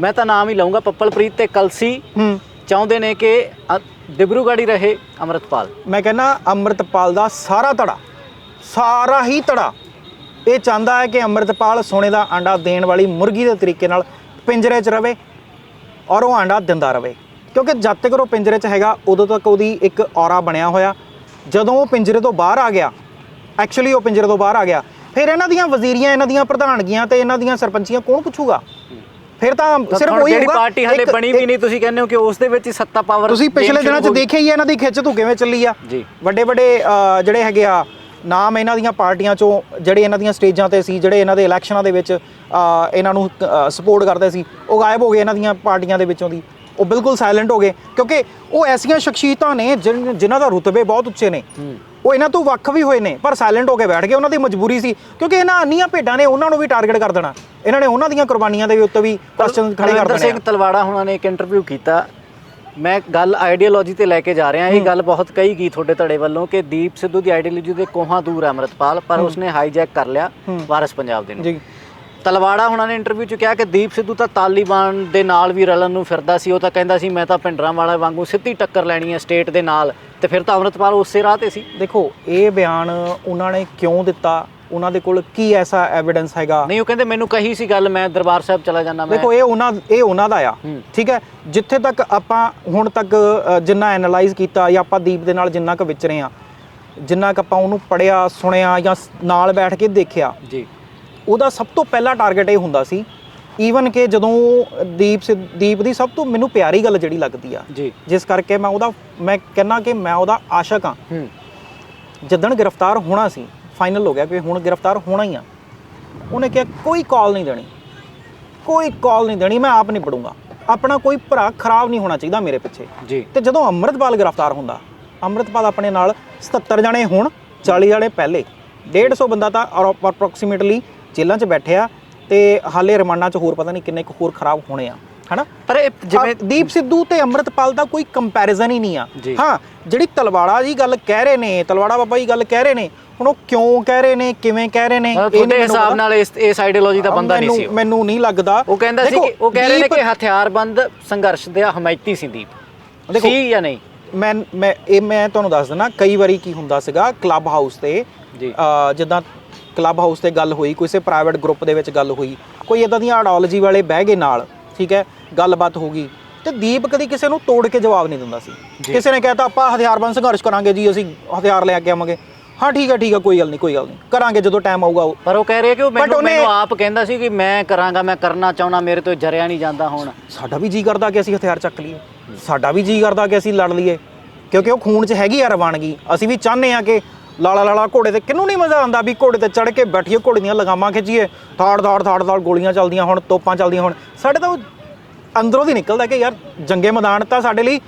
ਮੈਂ ਤਾਂ ਨਾਮ ਹੀ ਲਵਾਂਗਾ ਪੱਪਲਪ੍ਰੀਤ ਤੇ ਕਲਸੀ। ਹੂੰ। ਚਾਹੁੰਦੇ ਨੇ ਕਿ ਅ- ਡਿਬਰੂਗੜ੍ਹ ਹੀ ਰਹੇ ਅਮਰਤਪਾਲ। ਮੈਂ ਕਹਿੰਦਾ ਅੰਮ੍ਰਿਤਪਾਲ ਦਾ ਸਾਰਾ ਧੜਾ ਸਾਰਾ ਹੀ ਧੜਾ ਇਹ ਚਾਹੁੰਦਾ ਹੈ ਕਿ ਅੰਮ੍ਰਿਤਪਾਲ ਸੋਨੇ ਦਾ ਆਂਡਾ ਦੇਣ ਵਾਲੀ ਮੁਰਗੀ ਦੇ ਤਰੀਕੇ ਨਾਲ ਪਿੰਜਰੇ 'ਚ ਰਵੇ ਔਰ ਉਹ ਆਂਡਾ ਦਿੰਦਾ ਰਵੇ। ਕਿਉਂਕਿ ਜਦ ਤੱਕ ਉਹ ਪਿੰਜਰੇ 'ਚ ਹੈਗਾ ਉਦੋਂ ਤੱਕ ਉਹਦੀ ਇੱਕ ਔਰਾ ਬਣਿਆ ਹੋਇਆ। ਜਦੋਂ ਉਹ ਪਿੰਜਰੇ ਤੋਂ ਬਾਹਰ ਆ ਗਿਆ ਐਕਚੁਅਲੀ ਉਹ ਪਿੰਜਰੇ ਤੋਂ ਬਾਹਰ ਆ ਗਿਆ ਫਿਰ ਇਹਨਾਂ ਦੀਆਂ ਵਜ਼ੀਰੀਆਂ ਇਹਨਾਂ ਦੀਆਂ ਪ੍ਰਧਾਨਗੀਆਂ ਤੇ ਇਹਨਾਂ ਦੀਆਂ ਸਰਪੰਚੀਆਂ ਕੌਣ ਪੁੱਛੂਗਾ? ਫਿਰ ਤਾਂ ਸਿਰਫ ਉਹੀ ਜਿਹੜੀ ਪਾਰਟੀ ਹਲੇ ਬਣੀ ਵੀ ਨਹੀਂ ਤੁਸੀਂ ਕਹਿੰਦੇ ਹੋ ਕਿ ਉਸ ਦੇ ਵਿੱਚ ਹੀ ਸੱਤਾ ਪਾਵਰ ਤੁਸੀਂ ਪਿਛਲੇ ਦਿਨਾਂ 'ਚ ਦੇਖਿਆ ਹੀ ਇਹਨਾਂ ਦੀ ਖਿੱਚ ਤੂੰ ਕਿਵੇਂ ਚੱਲੀ ਆ? ਜੀ। ਵੱਡੇ ਵੱਡੇ ਜਿਹੜੇ ਹੈਗੇ ਆ ਨਾਮ ਇਹਨਾਂ ਦੀਆਂ ਪਾਰਟੀਆਂ 'ਚੋਂ ਜਿਹੜੇ ਇਹਨਾਂ ਦੀਆਂ ਸਟੇਜਾਂ ਤੇ ਸੀ ਜਿਹੜੇ ਇਹਨਾਂ ਦੇ ਇਲੈਕਸ਼ਨਾਂ ਦੇ ਵਿੱਚ ਇਹਨਾਂ ਨੂੰ ਸਪੋਰਟ ਕਰਦੇ ਸੀ ਉਹ ਗਾਇਬ ਹੋ ਗਏ ਇਹਨਾਂ ਦੀਆਂ ਪਾਰਟੀਆਂ ਦੇ ਵਿੱਚੋਂ ਦੀ। ਉਹ ਬਿਲਕੁਲ ਸਾਇਲੈਂਟ ਹੋ ਗਏ ਕਿਉਂਕਿ ਉਹ ਐਸੀਆਂ ਸ਼ਖਸੀਅਤਾਂ ਨੇ ਜਿਨ- ਜਿਨ੍ਹਾਂ ਦਾ ਰੁਤਬੇ ਬਹੁਤ ਉੱਚੇ ਨੇ। ਉਹ ਇਹਨਾਂ ਤੋਂ ਵੱਖ ਵੀ ਹੋਏ ਨੇ ਪਰ ਸਾਇਲੈਂਟ ਹੋ ਕੇ ਬੈਠ ਗਏ ਉਹਨਾਂ ਦੀ ਮਜਬੂਰੀ ਸੀ ਕਿਉਂਕਿ ਇਹਨਾਂ ਅੰਨੀਆਂ ਭੇਡਾਂ ਨੇ ਉਹਨਾਂ ਨੂੰ ਵੀ ਟਾਰਗੇਟ ਕਰ ਦੇਣਾ। ਇਹਨਾਂ ਨੇ ਉਹਨਾਂ ਦੀਆਂ ਕੁਰਬਾਨੀਆਂ ਦੇ ਉੱਤੇ ਵੀ ਕੁਐਸਚਨ ਖੜੇ ਕਰ ਦੇਣੇ ਸਿੰਘ। ਤਲਵਾੜਾ ਹੁਣਾਂ ਨੇ ਇੱਕ ਇੰਟਰਵਿਊ ਕੀਤਾ ਮੈਂ ਗੱਲ ਆਈਡੀਓਲੋਜੀ ਤੇ ਲੈ ਕੇ ਜਾ ਰਿਹਾ। ਇਹ ਗੱਲ ਬਹੁਤ ਕਹੀ ਗਈ ਤੁਹਾਡੇ ਧੜੇ ਵੱਲੋਂ ਕਿ ਦੀਪ ਸਿੱਧੂ ਦੀ ਆਈਡੀਓਲੋਜੀ ਦੇ ਕੋਹਾਂ ਦੂਰ ਹੈ ਅਮਰਤਪਾਲ ਪਰ ਉਸਨੇ ਹਾਈਜੈਕ ਕਰ ਲਿਆ ਵਾਰਿਸ ਪੰਜਾਬ ਦੇ ਨੂੰ। ਜੀ ਤਲਵਾੜਾ ਹੁਣਾਂ ਨੇ ਇੰਟਰਵਿਊ 'ਚ ਕਿਹਾ ਕਿ ਦੀਪ ਸਿੱਧੂ ਤਾਂ ਤਾਲੀਬਾਨ ਦੇ ਨਾਲ ਵੀ ਰਲਣ ਨੂੰ ਫਿਰਦਾ ਸੀ ਉਹ ਤਾਂ ਕਹਿੰਦਾ ਸੀ ਮੈਂ ਤਾਂ ਭਿੰਡਰਾਂ ਵਾਲਾ ਵਾਂਗੂ ਸਿੱਧੀ ਟੱਕਰ ਲੈਣੀ ਹੈ ਸਟੇਟ ਦੇ ਨਾਲ। ਤੇ ਫਿਰ ਤਾਂ ਅਮਰਤਪਾਲ ਉਸੇ ਰਾਹ ਤੇ ਸੀ। ਦੇਖੋ ਇਹ ਬਿਆਨ ਉਹਨਾਂ ਨੇ ਕਿਉਂ ਦਿੱਤਾ? ਉਹਨਾਂ ਦੇ ਕੋਲ ਕੀ ਐਸਾ ਐਵੀਡੈਂਸ ਹੈਗਾ? ਨਹੀਂ ਉਹ ਕਹਿੰਦੇ ਮੈਨੂੰ ਕਹੀ ਸੀ ਗੱਲ ਮੈਂ ਦਰਬਾਰ ਸਾਹਿਬ ਚਲਾ ਜਾਣਾ ਮੈਂ ਦੇਖੋ ਇਹ ਉਹਨਾਂ ਇਹ ਉਹਨਾਂ ਦਾ ਆ। ਠੀਕ ਹੈ? ਜਿੱਥੇ ਤੱਕ ਆਪਾਂ ਹੁਣ ਤੱਕ ਜਿੰਨਾ ਐਨਾਲਾਈਜ਼ ਕੀਤਾ ਜਾਂ ਆਪਾਂ ਦੀਪ ਦੇ ਨਾਲ ਜਿੰਨਾ ਕੁ ਵਿਚਰੇ ਆ ਜਿੰਨਾ ਕੁ ਆਪਾਂ ਉਹਨੂੰ ਪੜਿਆ ਸੁਣਿਆ ਜਾਂ ਨਾਲ ਬੈਠ ਕੇ ਦੇਖਿਆ ਜੀ। ਉਹਦਾ ਸਭ ਤੋਂ ਪਹਿਲਾ ਟਾਰਗੇਟ ਇਹ ਹੁੰਦਾ ਸੀ ਈਵਨ ਕਿ ਜਦੋਂ ਦੀਪ ਦੀਪ ਦੀ ਸਭ ਤੋਂ ਮੈਨੂੰ ਪਿਆਰੀ ਗੱਲ ਜਿਹੜੀ ਲੱਗਦੀ ਆ ਜਿਸ ਕਰਕੇ ਮੈਂ ਉਹਦਾ ਮੈਂ ਕਹਿੰਨਾ ਕਿ ਮੈਂ ਉਹਦਾ ਆਸ਼ਕ ਆ ਹੂੰ। ਜਿੱਦਣ ਗ੍ਰਿਫਤਾਰ ਹੋਣਾ ਸੀ ਫਾਈਨਲ ਹੋ ਗਿਆ ਕਿ ਹੁਣ ਗ੍ਰਿਫਤਾਰ ਹੋਣਾ ਹੀ ਆ। ਉਹਨੇ ਕਿਹਾ ਕੋਈ ਕਾਲ ਨਹੀਂ ਦੇਣੀ। ਕੋਈ ਕਾਲ ਨਹੀਂ ਦੇਣੀ ਮੈਂ ਆਪ ਨਹੀਂ ਪੜੂੰਗਾ। ਆਪਣਾ ਕੋਈ ਭਰਾ ਖਰਾਬ ਨਹੀਂ ਹੋਣਾ ਚਾਹੀਦਾ ਮੇਰੇ ਪਿੱਛੇ। ਜੀ। ਤੇ ਜਦੋਂ ਅੰਮ੍ਰਿਤਪਾਲ ਗ੍ਰਿਫਤਾਰ ਹੁੰਦਾ ਅੰਮ੍ਰਿਤਪਾਲ ਆਪਣੇ ਨਾਲ 77 ਜਣੇ ਹੁਣ 40 ਜਣੇ ਪਹਿਲੇ। 150 ਬੰਦਾ ਤਾਂ ਅਪਰੋਕਸੀਮੇਟਲੀ ਜੇਲ੍ਹਾਂ 'ਚ ਬੈਠਿਆ ਤੇ ਹਾਲੇ ਰਿਮਾਂਡਾਂ 'ਚ ਹੋਰ ਪਤਾ ਨਹੀਂ ਕਿੰਨੇ ਕੁ ਹੋਰ ਖਰਾਬ ਹੋਣੇ ਆ। ਹਨਾ? ਪਰ ਜਿਵੇਂ ਆ, ਦੀਪ ਸਿੱਧੂ ਤੇ ਅੰਮ੍ਰਿਤਪਾਲ ਦਾ ਕੋਈ ਕੰਪੈਰੀਜ਼ਨ ਹੀ ਨਹੀਂ ਆ। ਹਾਂ ਜਿਹੜੀ ਤਲਵਾੜਾ ਜੀ ਗੱਲ ਕਹਿ ਰਹੇ ਨੇ ਤਲਵਾੜਾ ਬਾਬਾ ਜੀ ਗੱਲ ਕਹਿ ਰਹੇ ਨੇ ਹੁਣ ਉਹ ਕਿਉਂ ਕਹਿ ਰਹੇ ਨੇ ਕਿਵੇਂ ਕਹਿ ਰਹੇ ਨੇ ਮੈਨੂੰ ਹਿਸਾਬ। ਨਾਲ ਇਸ ਇਸ ਆਈਡੀਓਲੋਜੀ ਦਾ ਬੰਦਾ ਨਹੀਂ ਸੀ ਮੈਨੂੰ ਨਹੀਂ ਲੱਗਦਾ। ਉਹ ਕਹਿੰਦਾ ਸੀ ਉਹ ਕਹਿ ਰਹੇ ਨੇ ਕਿ ਹਥਿਆਰਬੰਦ ਸੰਘਰਸ਼ ਦੇ ਹਮਾਇਤੀ ਸੀ ਦੀਪ। ਦੇਖੋ, ਸੀ ਜਾਂ ਨਹੀਂ? ਮੈਂ ਮੈਂ ਇਹ ਮੈਂ ਤੁਹਾਨੂੰ ਦੱਸ ਦਿੰਦਾ ਕਈ ਵਾਰੀ ਕੀ ਹੁੰਦਾ ਸੀਗਾ ਕਲੱਬ ਹਾਊਸ ਤੇ ਜਿੱਦਾਂ ਕਲੱਬ ਹਾਊਸ ਤੇ ਗੱਲ ਹੋਈ ਕਿਸੇ ਪ੍ਰਾਈਵੇਟ ਗਰੁੱਪ ਦੇ ਵਿੱਚ ਗੱਲ ਹੋਈ ਕੋਈ ਇਦਾਂ ਦੀਆਂ ਆਈਡੀਓਲੋਜੀ ਵਾਲੇ ਬਹਿ ਗਏ ਨਾਲ ਠੀਕ ਹੈ ਗੱਲਬਾਤ ਹੋ ਗਈ ਤੇ ਦੀਪ ਕਦੀ ਕਿਸੇ ਨੂੰ ਤੋੜ ਕੇ ਜਵਾਬ ਨਹੀਂ ਦਿੰਦਾ ਸੀ। ਕਿਸੇ ਨੇ ਕਹਿਤਾ ਆਪਾਂ ਹਥਿਆਰਬੰਦ ਸੰਘਰਸ਼ ਕਰਾਂਗੇ ਜੀ ਅਸੀਂ ਹਥਿਆਰ ਲੈ ਕੇ ਆਵਾਂਗੇ। ਹਾਂ ਠੀਕ ਹੈ ਠੀਕ ਹੈ ਕੋਈ ਗੱਲ ਨਹੀਂ ਕੋਈ ਗੱਲ ਨਹੀਂ। ਕਰਾਂਗੇ ਜਦੋਂ ਟਾਈਮ ਆਊਗਾ ਉਹ। ਪਰ ਉਹ ਕਹਿ ਰਹੇ ਕਿ ਉਹ ਮੈਨੂੰ ਉਹਨੇ- ਮੈਨੂੰ ਆਪ ਕਹਿੰਦਾ ਸੀ ਕਿ ਮੈਂ ਕਰਾਂਗਾ ਮੈਂ ਕਰਨਾ ਚਾਹੁੰਦਾ ਮੇਰੇ ਤੋਂ ਜਰਿਆ ਨਹੀਂ ਜਾਂਦਾ ਹੁਣ। ਸਾਡਾ ਵੀ ਜੀ ਕਰਦਾ ਕਿ ਅਸੀਂ ਹਥਿਆਰ ਚੱਕ ਲਈਏ। ਸਾਡਾ ਵੀ ਜੀ ਕਰਦਾ ਕਿ ਅਸੀਂ ਲੜ ਲਈਏ। ਕਿਉਂਕਿ ਉਹ ਖੂਨ 'ਚ ਹੈਗੀ ਆ ਰਵਾਨਗੀ। ਅਸੀਂ ਵੀ ਚਾਹੁੰਦੇ ਆ ਕਿ ਲਾਲਾ ਲਾਲਾ ਘੋੜੇ ਤੇ ਕਿਹਨੂੰ ਨਹੀਂ ਮਜ਼ਾ ਆਉਂਦਾ ਵੀ ਘੋੜੇ ਤੇ ਚੜ ਕੇ ਬੈਠੀਏ ਘੋੜੇ ਦੀਆਂ ਲਗਾਮਾਂ ਖਿੱਚੀਏ। ਥਾੜ ਥਾੜ ਥਾੜ ਥਾੜ ਗੋਲੀਆਂ ਚੱਲਦੀਆਂ ਹੁਣ ਤੋਪਾਂ ਚੱਲਦੀਆਂ ਹੁਣ। ਸਾਡੇ ਤਾਂ ਉਹ ਅੰਦਰੋਂ ਦੀ ਨਿਕਲਦਾ ਕਿ ਯਾਰ ਜੰਗੇ ਮੈਦਾਨ ਤਾਂ ਸਾਡੇ ਲਈ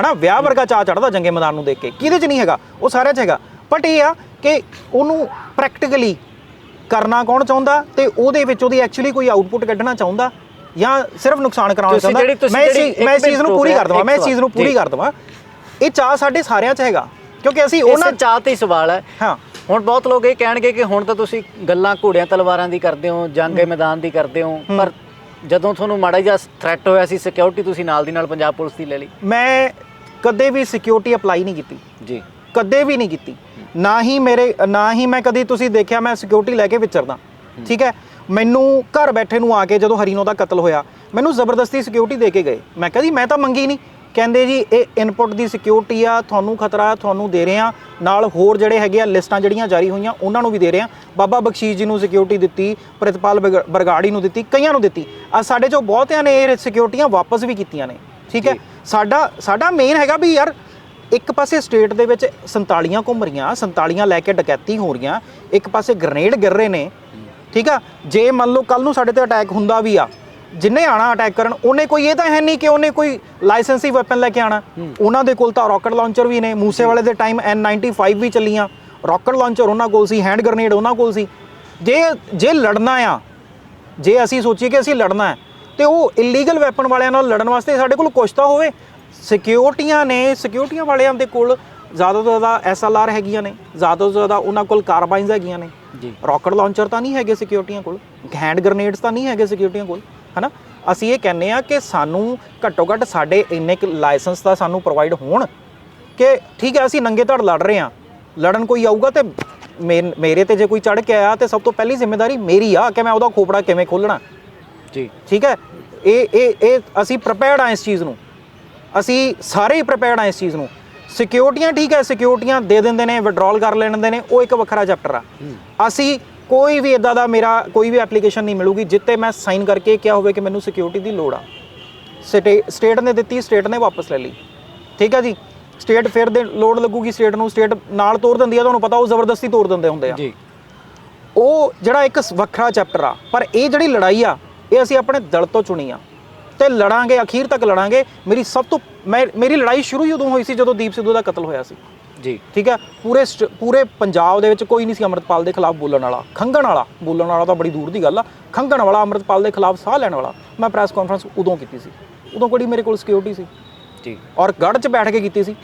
ਹਨਾ ਵਿਆਹ ਵਰਗਾ ਚਾਹ ਚੜਦਾ ਜੰਗੇ ਮੈਦਾਨ ਨੂੰ ਦੇਖ ਕੇ। ਕਿਹਦੇ 'ਚ ਨਹੀਂ ਹੈਗਾ? ਉਹ ਸਾਰਿਆਂ 'ਚ ਹੈਗਾ। ਬਟ ਇਹ ਆ ਕਿ ਉਹਨੂੰ ਪ੍ਰੈਕਟੀਕਲੀ ਕਰਨਾ ਕੌਣ ਚਾਹੁੰਦਾ ਤੇ ਉਹਦੇ ਵਿੱਚ ਉਹਦੀ ਐਕਚੁਅਲੀ ਕੋਈ ਆਊਟਪੁੱਟ ਕੱਢਣਾ ਚਾਹੁੰਦਾ ਜਾਂ ਸਿਰਫ ਨੁਕਸਾਨ ਕਰਾਉਣਾ ਚਾਹੁੰਦਾ। ਮੈਂ ਇਸ ਮੈਂ ਇਸ ਚੀਜ਼ ਨੂੰ ਪੂਰੀ ਕਰ ਦਵਾਂ ਮੈਂ ਇਸ ਚੀਜ਼ ਨੂੰ ਪੂਰੀ। ਕਰ ਦਵਾਂ। ਇਹ ਚਾਹ ਸਾਡੇ ਸਾਰਿਆਂ 'ਚ ਹੈਗਾ ਕਿਉਂਕਿ ਅਸੀਂ ਉਹਨਾਂ ਚਾਹ ਤੇ ਸਵਾਲ ਹੈ। ਹਾਂ। ਹੁਣ ਬਹੁਤ ਲੋਕ ਇਹ ਕਹਿਣਗੇ ਕਿ ਹੁਣ ਤਾਂ ਤੁਸੀਂ ਗੱਲਾਂ ਘੋੜਿਆਂ ਤਲਵਾਰਾਂ ਦੀ ਕਰਦੇ ਹੋ ਜੰਗ ਦੇ ਮੈਦਾਨ ਦੀ ਕਰਦੇ ਹੋ ਪਰ ਜਦੋਂ ਤੁਹਾਨੂੰ ਮਾੜਾ ਜਿਹਾ ਥ੍ਰੈਟ ਹੋਇਆ ਸੀ ਸਿਕਿਉਰਿਟੀ ਤੁਸੀਂ ਨਾਲ ਦੀ ਨਾਲ ਪੰਜਾਬ ਪੁਲਿਸ ਦੀ ਲੈ ਲਈ। ਮੈਂ ਕਦੇ ਵੀ ਸਿਕਿਉਰਿਟੀ ਅਪਲਾਈ ਨਹੀਂ ਕੀਤੀ। ਜੀ। ਕਦੇ ਵੀ ਨਹੀਂ ਕੀਤੀ। ਨਾ ਹੀ ਮੇਰੇ ਨਾ ਹੀ ਮੈਂ ਕਦੀ ਤੁਸੀਂ ਦੇਖਿਆ ਮੈਂ ਸਿਕਿਉਰਿਟੀ ਲੈ ਕੇ ਵਿਚਰਦਾ। ਠੀਕ ਹੈ? ਮੈਨੂੰ ਘਰ ਬੈਠੇ ਨੂੰ ਆ ਕੇ ਜਦੋਂ ਹਰੀਨੋ ਦਾ ਕਤਲ ਹੋਇਆ ਮੈਨੂੰ ਜ਼ਬਰਦਸਤੀ ਸਿਕਿਉਰਿਟੀ ਦੇ ਕੇ ਗਏ। ਮੈਂ ਕਹਦੀ ਮੈਂ ਤਾਂ ਮੰਗੀ ਨਹੀਂ। ਕਹਿੰਦੇ ਜੀ ਇਹ ਇਨਪੁਟ ਦੀ ਸਿਕਿਉਰਿਟੀ ਆ ਤੁਹਾਨੂੰ ਖਤਰਾ ਆ, ਤੁਹਾਨੂੰ ਦੇ ਰਹੇ ਆ। ਨਾਲ ਹੋਰ ਜਿਹੜੇ ਹੈਗੇ ਆ ਲਿਸਟਾਂ ਜਿਹੜੀਆਂ ਜਾਰੀ ਹੋਈਆਂ ਉਹਨਾਂ ਨੂੰ ਵੀ ਦੇ ਰਹੇ ਆ। ਬਾਬਾ ਬਖਸ਼ੀਸ਼ ਜੀ ਨੂੰ ਸਿਕਿਉਰਿਟੀ ਦਿੱਤੀ ਪ੍ਰਿਤਪਾਲ ਬਰਗ- ਬਰਗਾੜੀ ਨੂੰ ਦਿੱਤੀ ਕਈਆਂ ਨੂੰ ਦਿੱਤੀ। ਆ ਸਾਡੇ ਚੋਂ ਬਹੁਤਿਆਂ ਨੇ ਇਹ ਸਿਕਿਉਰਿਟੀਆਂ ਵਾਪਸ ਵੀ ਕੀਤੀਆਂ ਨੇ। ਠੀਕ ਹੈ? ਸਾਡਾ ਸਾਡਾ ਮੇਨ ਹੈਗਾ ਵੀ ਯਾਰ ਇੱਕ ਪਾਸੇ ਸਟੇਟ ਦੇ ਵਿੱਚ 47 ਘੁੰਮ ਰਹੀਆਂ 47 ਲੈ ਕੇ ਡਕੈਤੀ ਹੋ ਰਹੀਆਂ ਇੱਕ ਪਾਸੇ ਗ੍ਰਨੇਡ ਗਿਰ ਰਹੇ ਨੇ। ਠੀਕ ਆ? ਜੇ ਮੰਨ ਲਓ ਕੱਲ ਨੂੰ ਸਾਡੇ ਤੇ ਅਟੈਕ ਹੁੰਦਾ ਵੀ ਆ ਜਿੰਨੇ ਆਣਾ ਅਟੈਕ ਕਰਨ ਉਹਨੇ ਕੋਈ ਇਹ ਤਾਂ ਹੈ ਨਹੀਂ ਕਿ ਉਹਨੇ ਕੋਈ ਲਾਇਸੈਂਸੀ ਵੈਪਨ ਲੈ ਕੇ ਆਣਾ। ਉਹਨਾਂ ਦੇ ਕੋਲ ਤਾਂ ਰਾਕਟ ਲਾਂਚਰ ਵੀ ਨੇ ਮੂਸੇ ਵਾਲੇ ਦੇ ਟਾਈਮ N95 ਵੀ ਚੱਲੀਆਂ। ਰਾਕਟ ਲਾਂਚਰ ਉਹਨਾਂ ਕੋਲ ਸੀ ਹੈਂਡ ਗ੍ਰਨੇਡ ਉਹਨਾਂ ਕੋਲ ਸੀ। ਜੇ ਜੇ ਲੜਨਾ ਆ ਜੇ ਅਸੀਂ ਸੋਚੀਏ ਕਿ ਅਸੀਂ ਲੜਨਾ ਹੈ ਤੇ ਉਹ ਇਲੀਗਲ ਵੈਪਨ ਵਾਲਿਆਂ ਨਾਲ ਲੜਨ ਵਾਸਤੇ ਸਾਡੇ ਕੋਲ ਕੁਛ ਤਾਂ ਹੋਵੇ। ਸਿਕਿਉਰਟੀਆਂ ਨੇ ਸਿਕਿਉਰਟੀਆਂ ਵਾਲਿਆਂ ਦੇ ਕੋਲ ਜ਼ਿਆਦਾ ਤੋਂ ਜ਼ਿਆਦਾ ਐਸਐਲਆਰ ਹੈਗੀਆਂ ਨੇ ਜ਼ਿਆਦਾ ਤੋਂ ਜ਼ਿਆਦਾ ਉਹਨਾਂ ਕੋਲ ਕਾਰਬਾਈਨਸ ਹੈਗੀਆਂ ਨੇ। ਜੀ। ਰਾਕਟ ਲਾਂਚਰ ਤਾਂ ਨਹੀਂ ਹੈਗੇ ਸਿਕਿਉਰਟੀਆਂ ਕੋਲ ਹੈਂਡ ਗ੍ਰਨੇਡਸ ਤਾਂ ਨਹੀਂ ਹੈਗੇ ਸਿਕਿਉਰਟੀਆਂ ਕੋਲ ਹਨਾ? ਅਸੀਂ ਇਹ ਕਹਿੰਨੇ ਆ ਕਿ ਸਾਨੂੰ ਘੱਟੋ ਘੱਟ ਸਾਡੇ ਇੰਨੇ ਕੁ ਲਾਇਸੈਂਸ ਤਾਂ ਸਾਨੂੰ ਪ੍ਰੋਵਾਈਡ ਹੋਣ ਕਿ ਠੀਕ ਹੈ ਅਸੀਂ ਨੰਗੇ ਧੜ ਲੜ ਰਹੇ ਆ ਲੜਨ ਕੋਈ ਆਊਗਾ ਤੇ ਮੇਰ- ਮੇਰੇ ਤੇ ਜੇ ਕੋਈ ਚੜ ਕੇ ਆਇਆ ਤੇ ਸਭ ਤੋਂ ਪਹਿਲੀ ਜ਼ਿੰਮੇਵਾਰੀ ਮੇਰੀ ਆ ਕਿ ਮੈਂ ਉਹਦਾ ਖੋਪੜਾ ਕਿਵੇਂ ਖੋਲਣਾ ਜੀ। ਠੀਕ ਹੈ? ਇਹ ਇਹ ਇਹ ਅਸੀਂ ਪ੍ਰਿਪੇਅਰਡ ਆ ਇਸ ਚੀਜ਼ ਨੂੰ। ਅਸੀਂ ਸਾਰੇ ਹੀ ਪ੍ਰਿਪੇਅਰਡ ਆ ਇਸ ਚੀਜ਼ ਨੂੰ। ਸਿਕਿਉਰਟੀਆਂ ਠੀਕ ਹੈ ਸਿਕਿਉਰਟੀਆਂ ਦੇ ਦਿੰਦੇ ਨੇ ਵਿਡਰਾਲ ਕਰ ਲੈਂਦੇ ਨੇ ਉਹ ਇੱਕ ਵੱਖਰਾ ਚੈਪਟਰ ਆ। ਅਸੀਂ ਕੋਈ ਵੀ ਇਦਾਂ ਦਾ ਮੇਰਾ ਕੋਈ ਵੀ ਐਪਲੀਕੇਸ਼ਨ ਨਹੀਂ ਮਿਲੂਗੀ ਜਿੱਤੇ ਮੈਂ ਸਾਈਨ ਕਰਕੇ ਕਿਹਾ ਹੋਵੇ ਕਿ ਮੈਨੂੰ ਸਿਕਿਉਰਿਟੀ ਦੀ ਲੋੜ ਆ। ਸਟੇ ਸਟੇਟ ਨੇ ਦਿੱਤੀ ਸਟੇਟ ਨੇ ਵਾਪਸ ਲੈ ਲਈ। ਠੀਕ ਹੈ ਜੀ? ਸਟੇਟ ਫਿਰ ਦੇ ਲੋੜ ਲੱਗੂਗੀ ਸਟੇਟ ਨੂੰ ਸਟੇਟ ਨਾਲ ਤੋੜ ਦਿੰਦੀ ਆ ਤੁਹਾਨੂੰ ਪਤਾ ਉਹ ਜ਼ਬਰਦਸਤੀ ਤੋੜ ਦਿੰਦੇ ਹੁੰਦੇ ਆ। ਜੀ। ਉਹ ਜਿਹੜਾ ਇੱਕ ਵੱਖਰਾ ਚੈਪਟਰ ਆ ਪਰ ਇਹ ਜਿਹੜੀ ਲੜਾਈ ਆ ਇਹ ਅਸੀਂ ਆਪਣੇ ਦਿਲ ਤੋਂ ਚੁਣੀ ਆ। ਤੇ ਲੜਾਂਗੇ ਅਖੀਰ ਤੱਕ ਲੜਾਂਗੇ। ਮੇਰੀ ਸਭ ਤੋਂ ਮੈਂ ਮੇਰੀ ਲੜਾਈ ਸ਼ੁਰੂ ਹੀ ਉਦੋਂ ਹੋਈ ਸੀ ਜਦੋਂ ਦੀਪ ਸਿੱਧੂ ਦਾ ਕਤਲ ਹੋਇਆ ਸੀ। ਜੀ। ਠੀਕ ਹੈ? ਪੂਰੇ ਸਟ- ਪੂਰੇ ਪੰਜਾਬ ਦੇ ਵਿੱਚ ਕੋਈ ਨਹੀਂ ਸੀ ਅੰਮ੍ਰਿਤਪਾਲ ਦੇ ਖਿਲਾਫ ਬੋਲਣ ਵਾਲਾ। ਖੰਗਣ ਵਾਲਾ। ਬੋਲਣ ਵਾਲਾ ਤਾਂ ਬੜੀ ਦੂਰ ਦੀ ਗੱਲ ਆ। ਖੰਗਣ ਵਾਲਾ ਅੰਮ੍ਰਿਤਪਾਲ ਦੇ ਖਿਲਾਫ ਸਾਹ ਲੈਣ ਵਾਲਾ। ਮੈਂ ਪ੍ਰੈਸ ਕਾਨਫਰੰਸ ਉਦੋਂ ਕੀਤੀ ਸੀ। ਉਦੋਂ ਕਿਹੜੀ ਮੇਰੇ ਕੋਲ ਸਿਕਿਉਰਿਟੀ ਸੀ। ਜੀ। ਔਰ ਗੜ੍ਹ 'ਚ ਬੈਠ ਕੇ ਕੀਤੀ ਸੀ।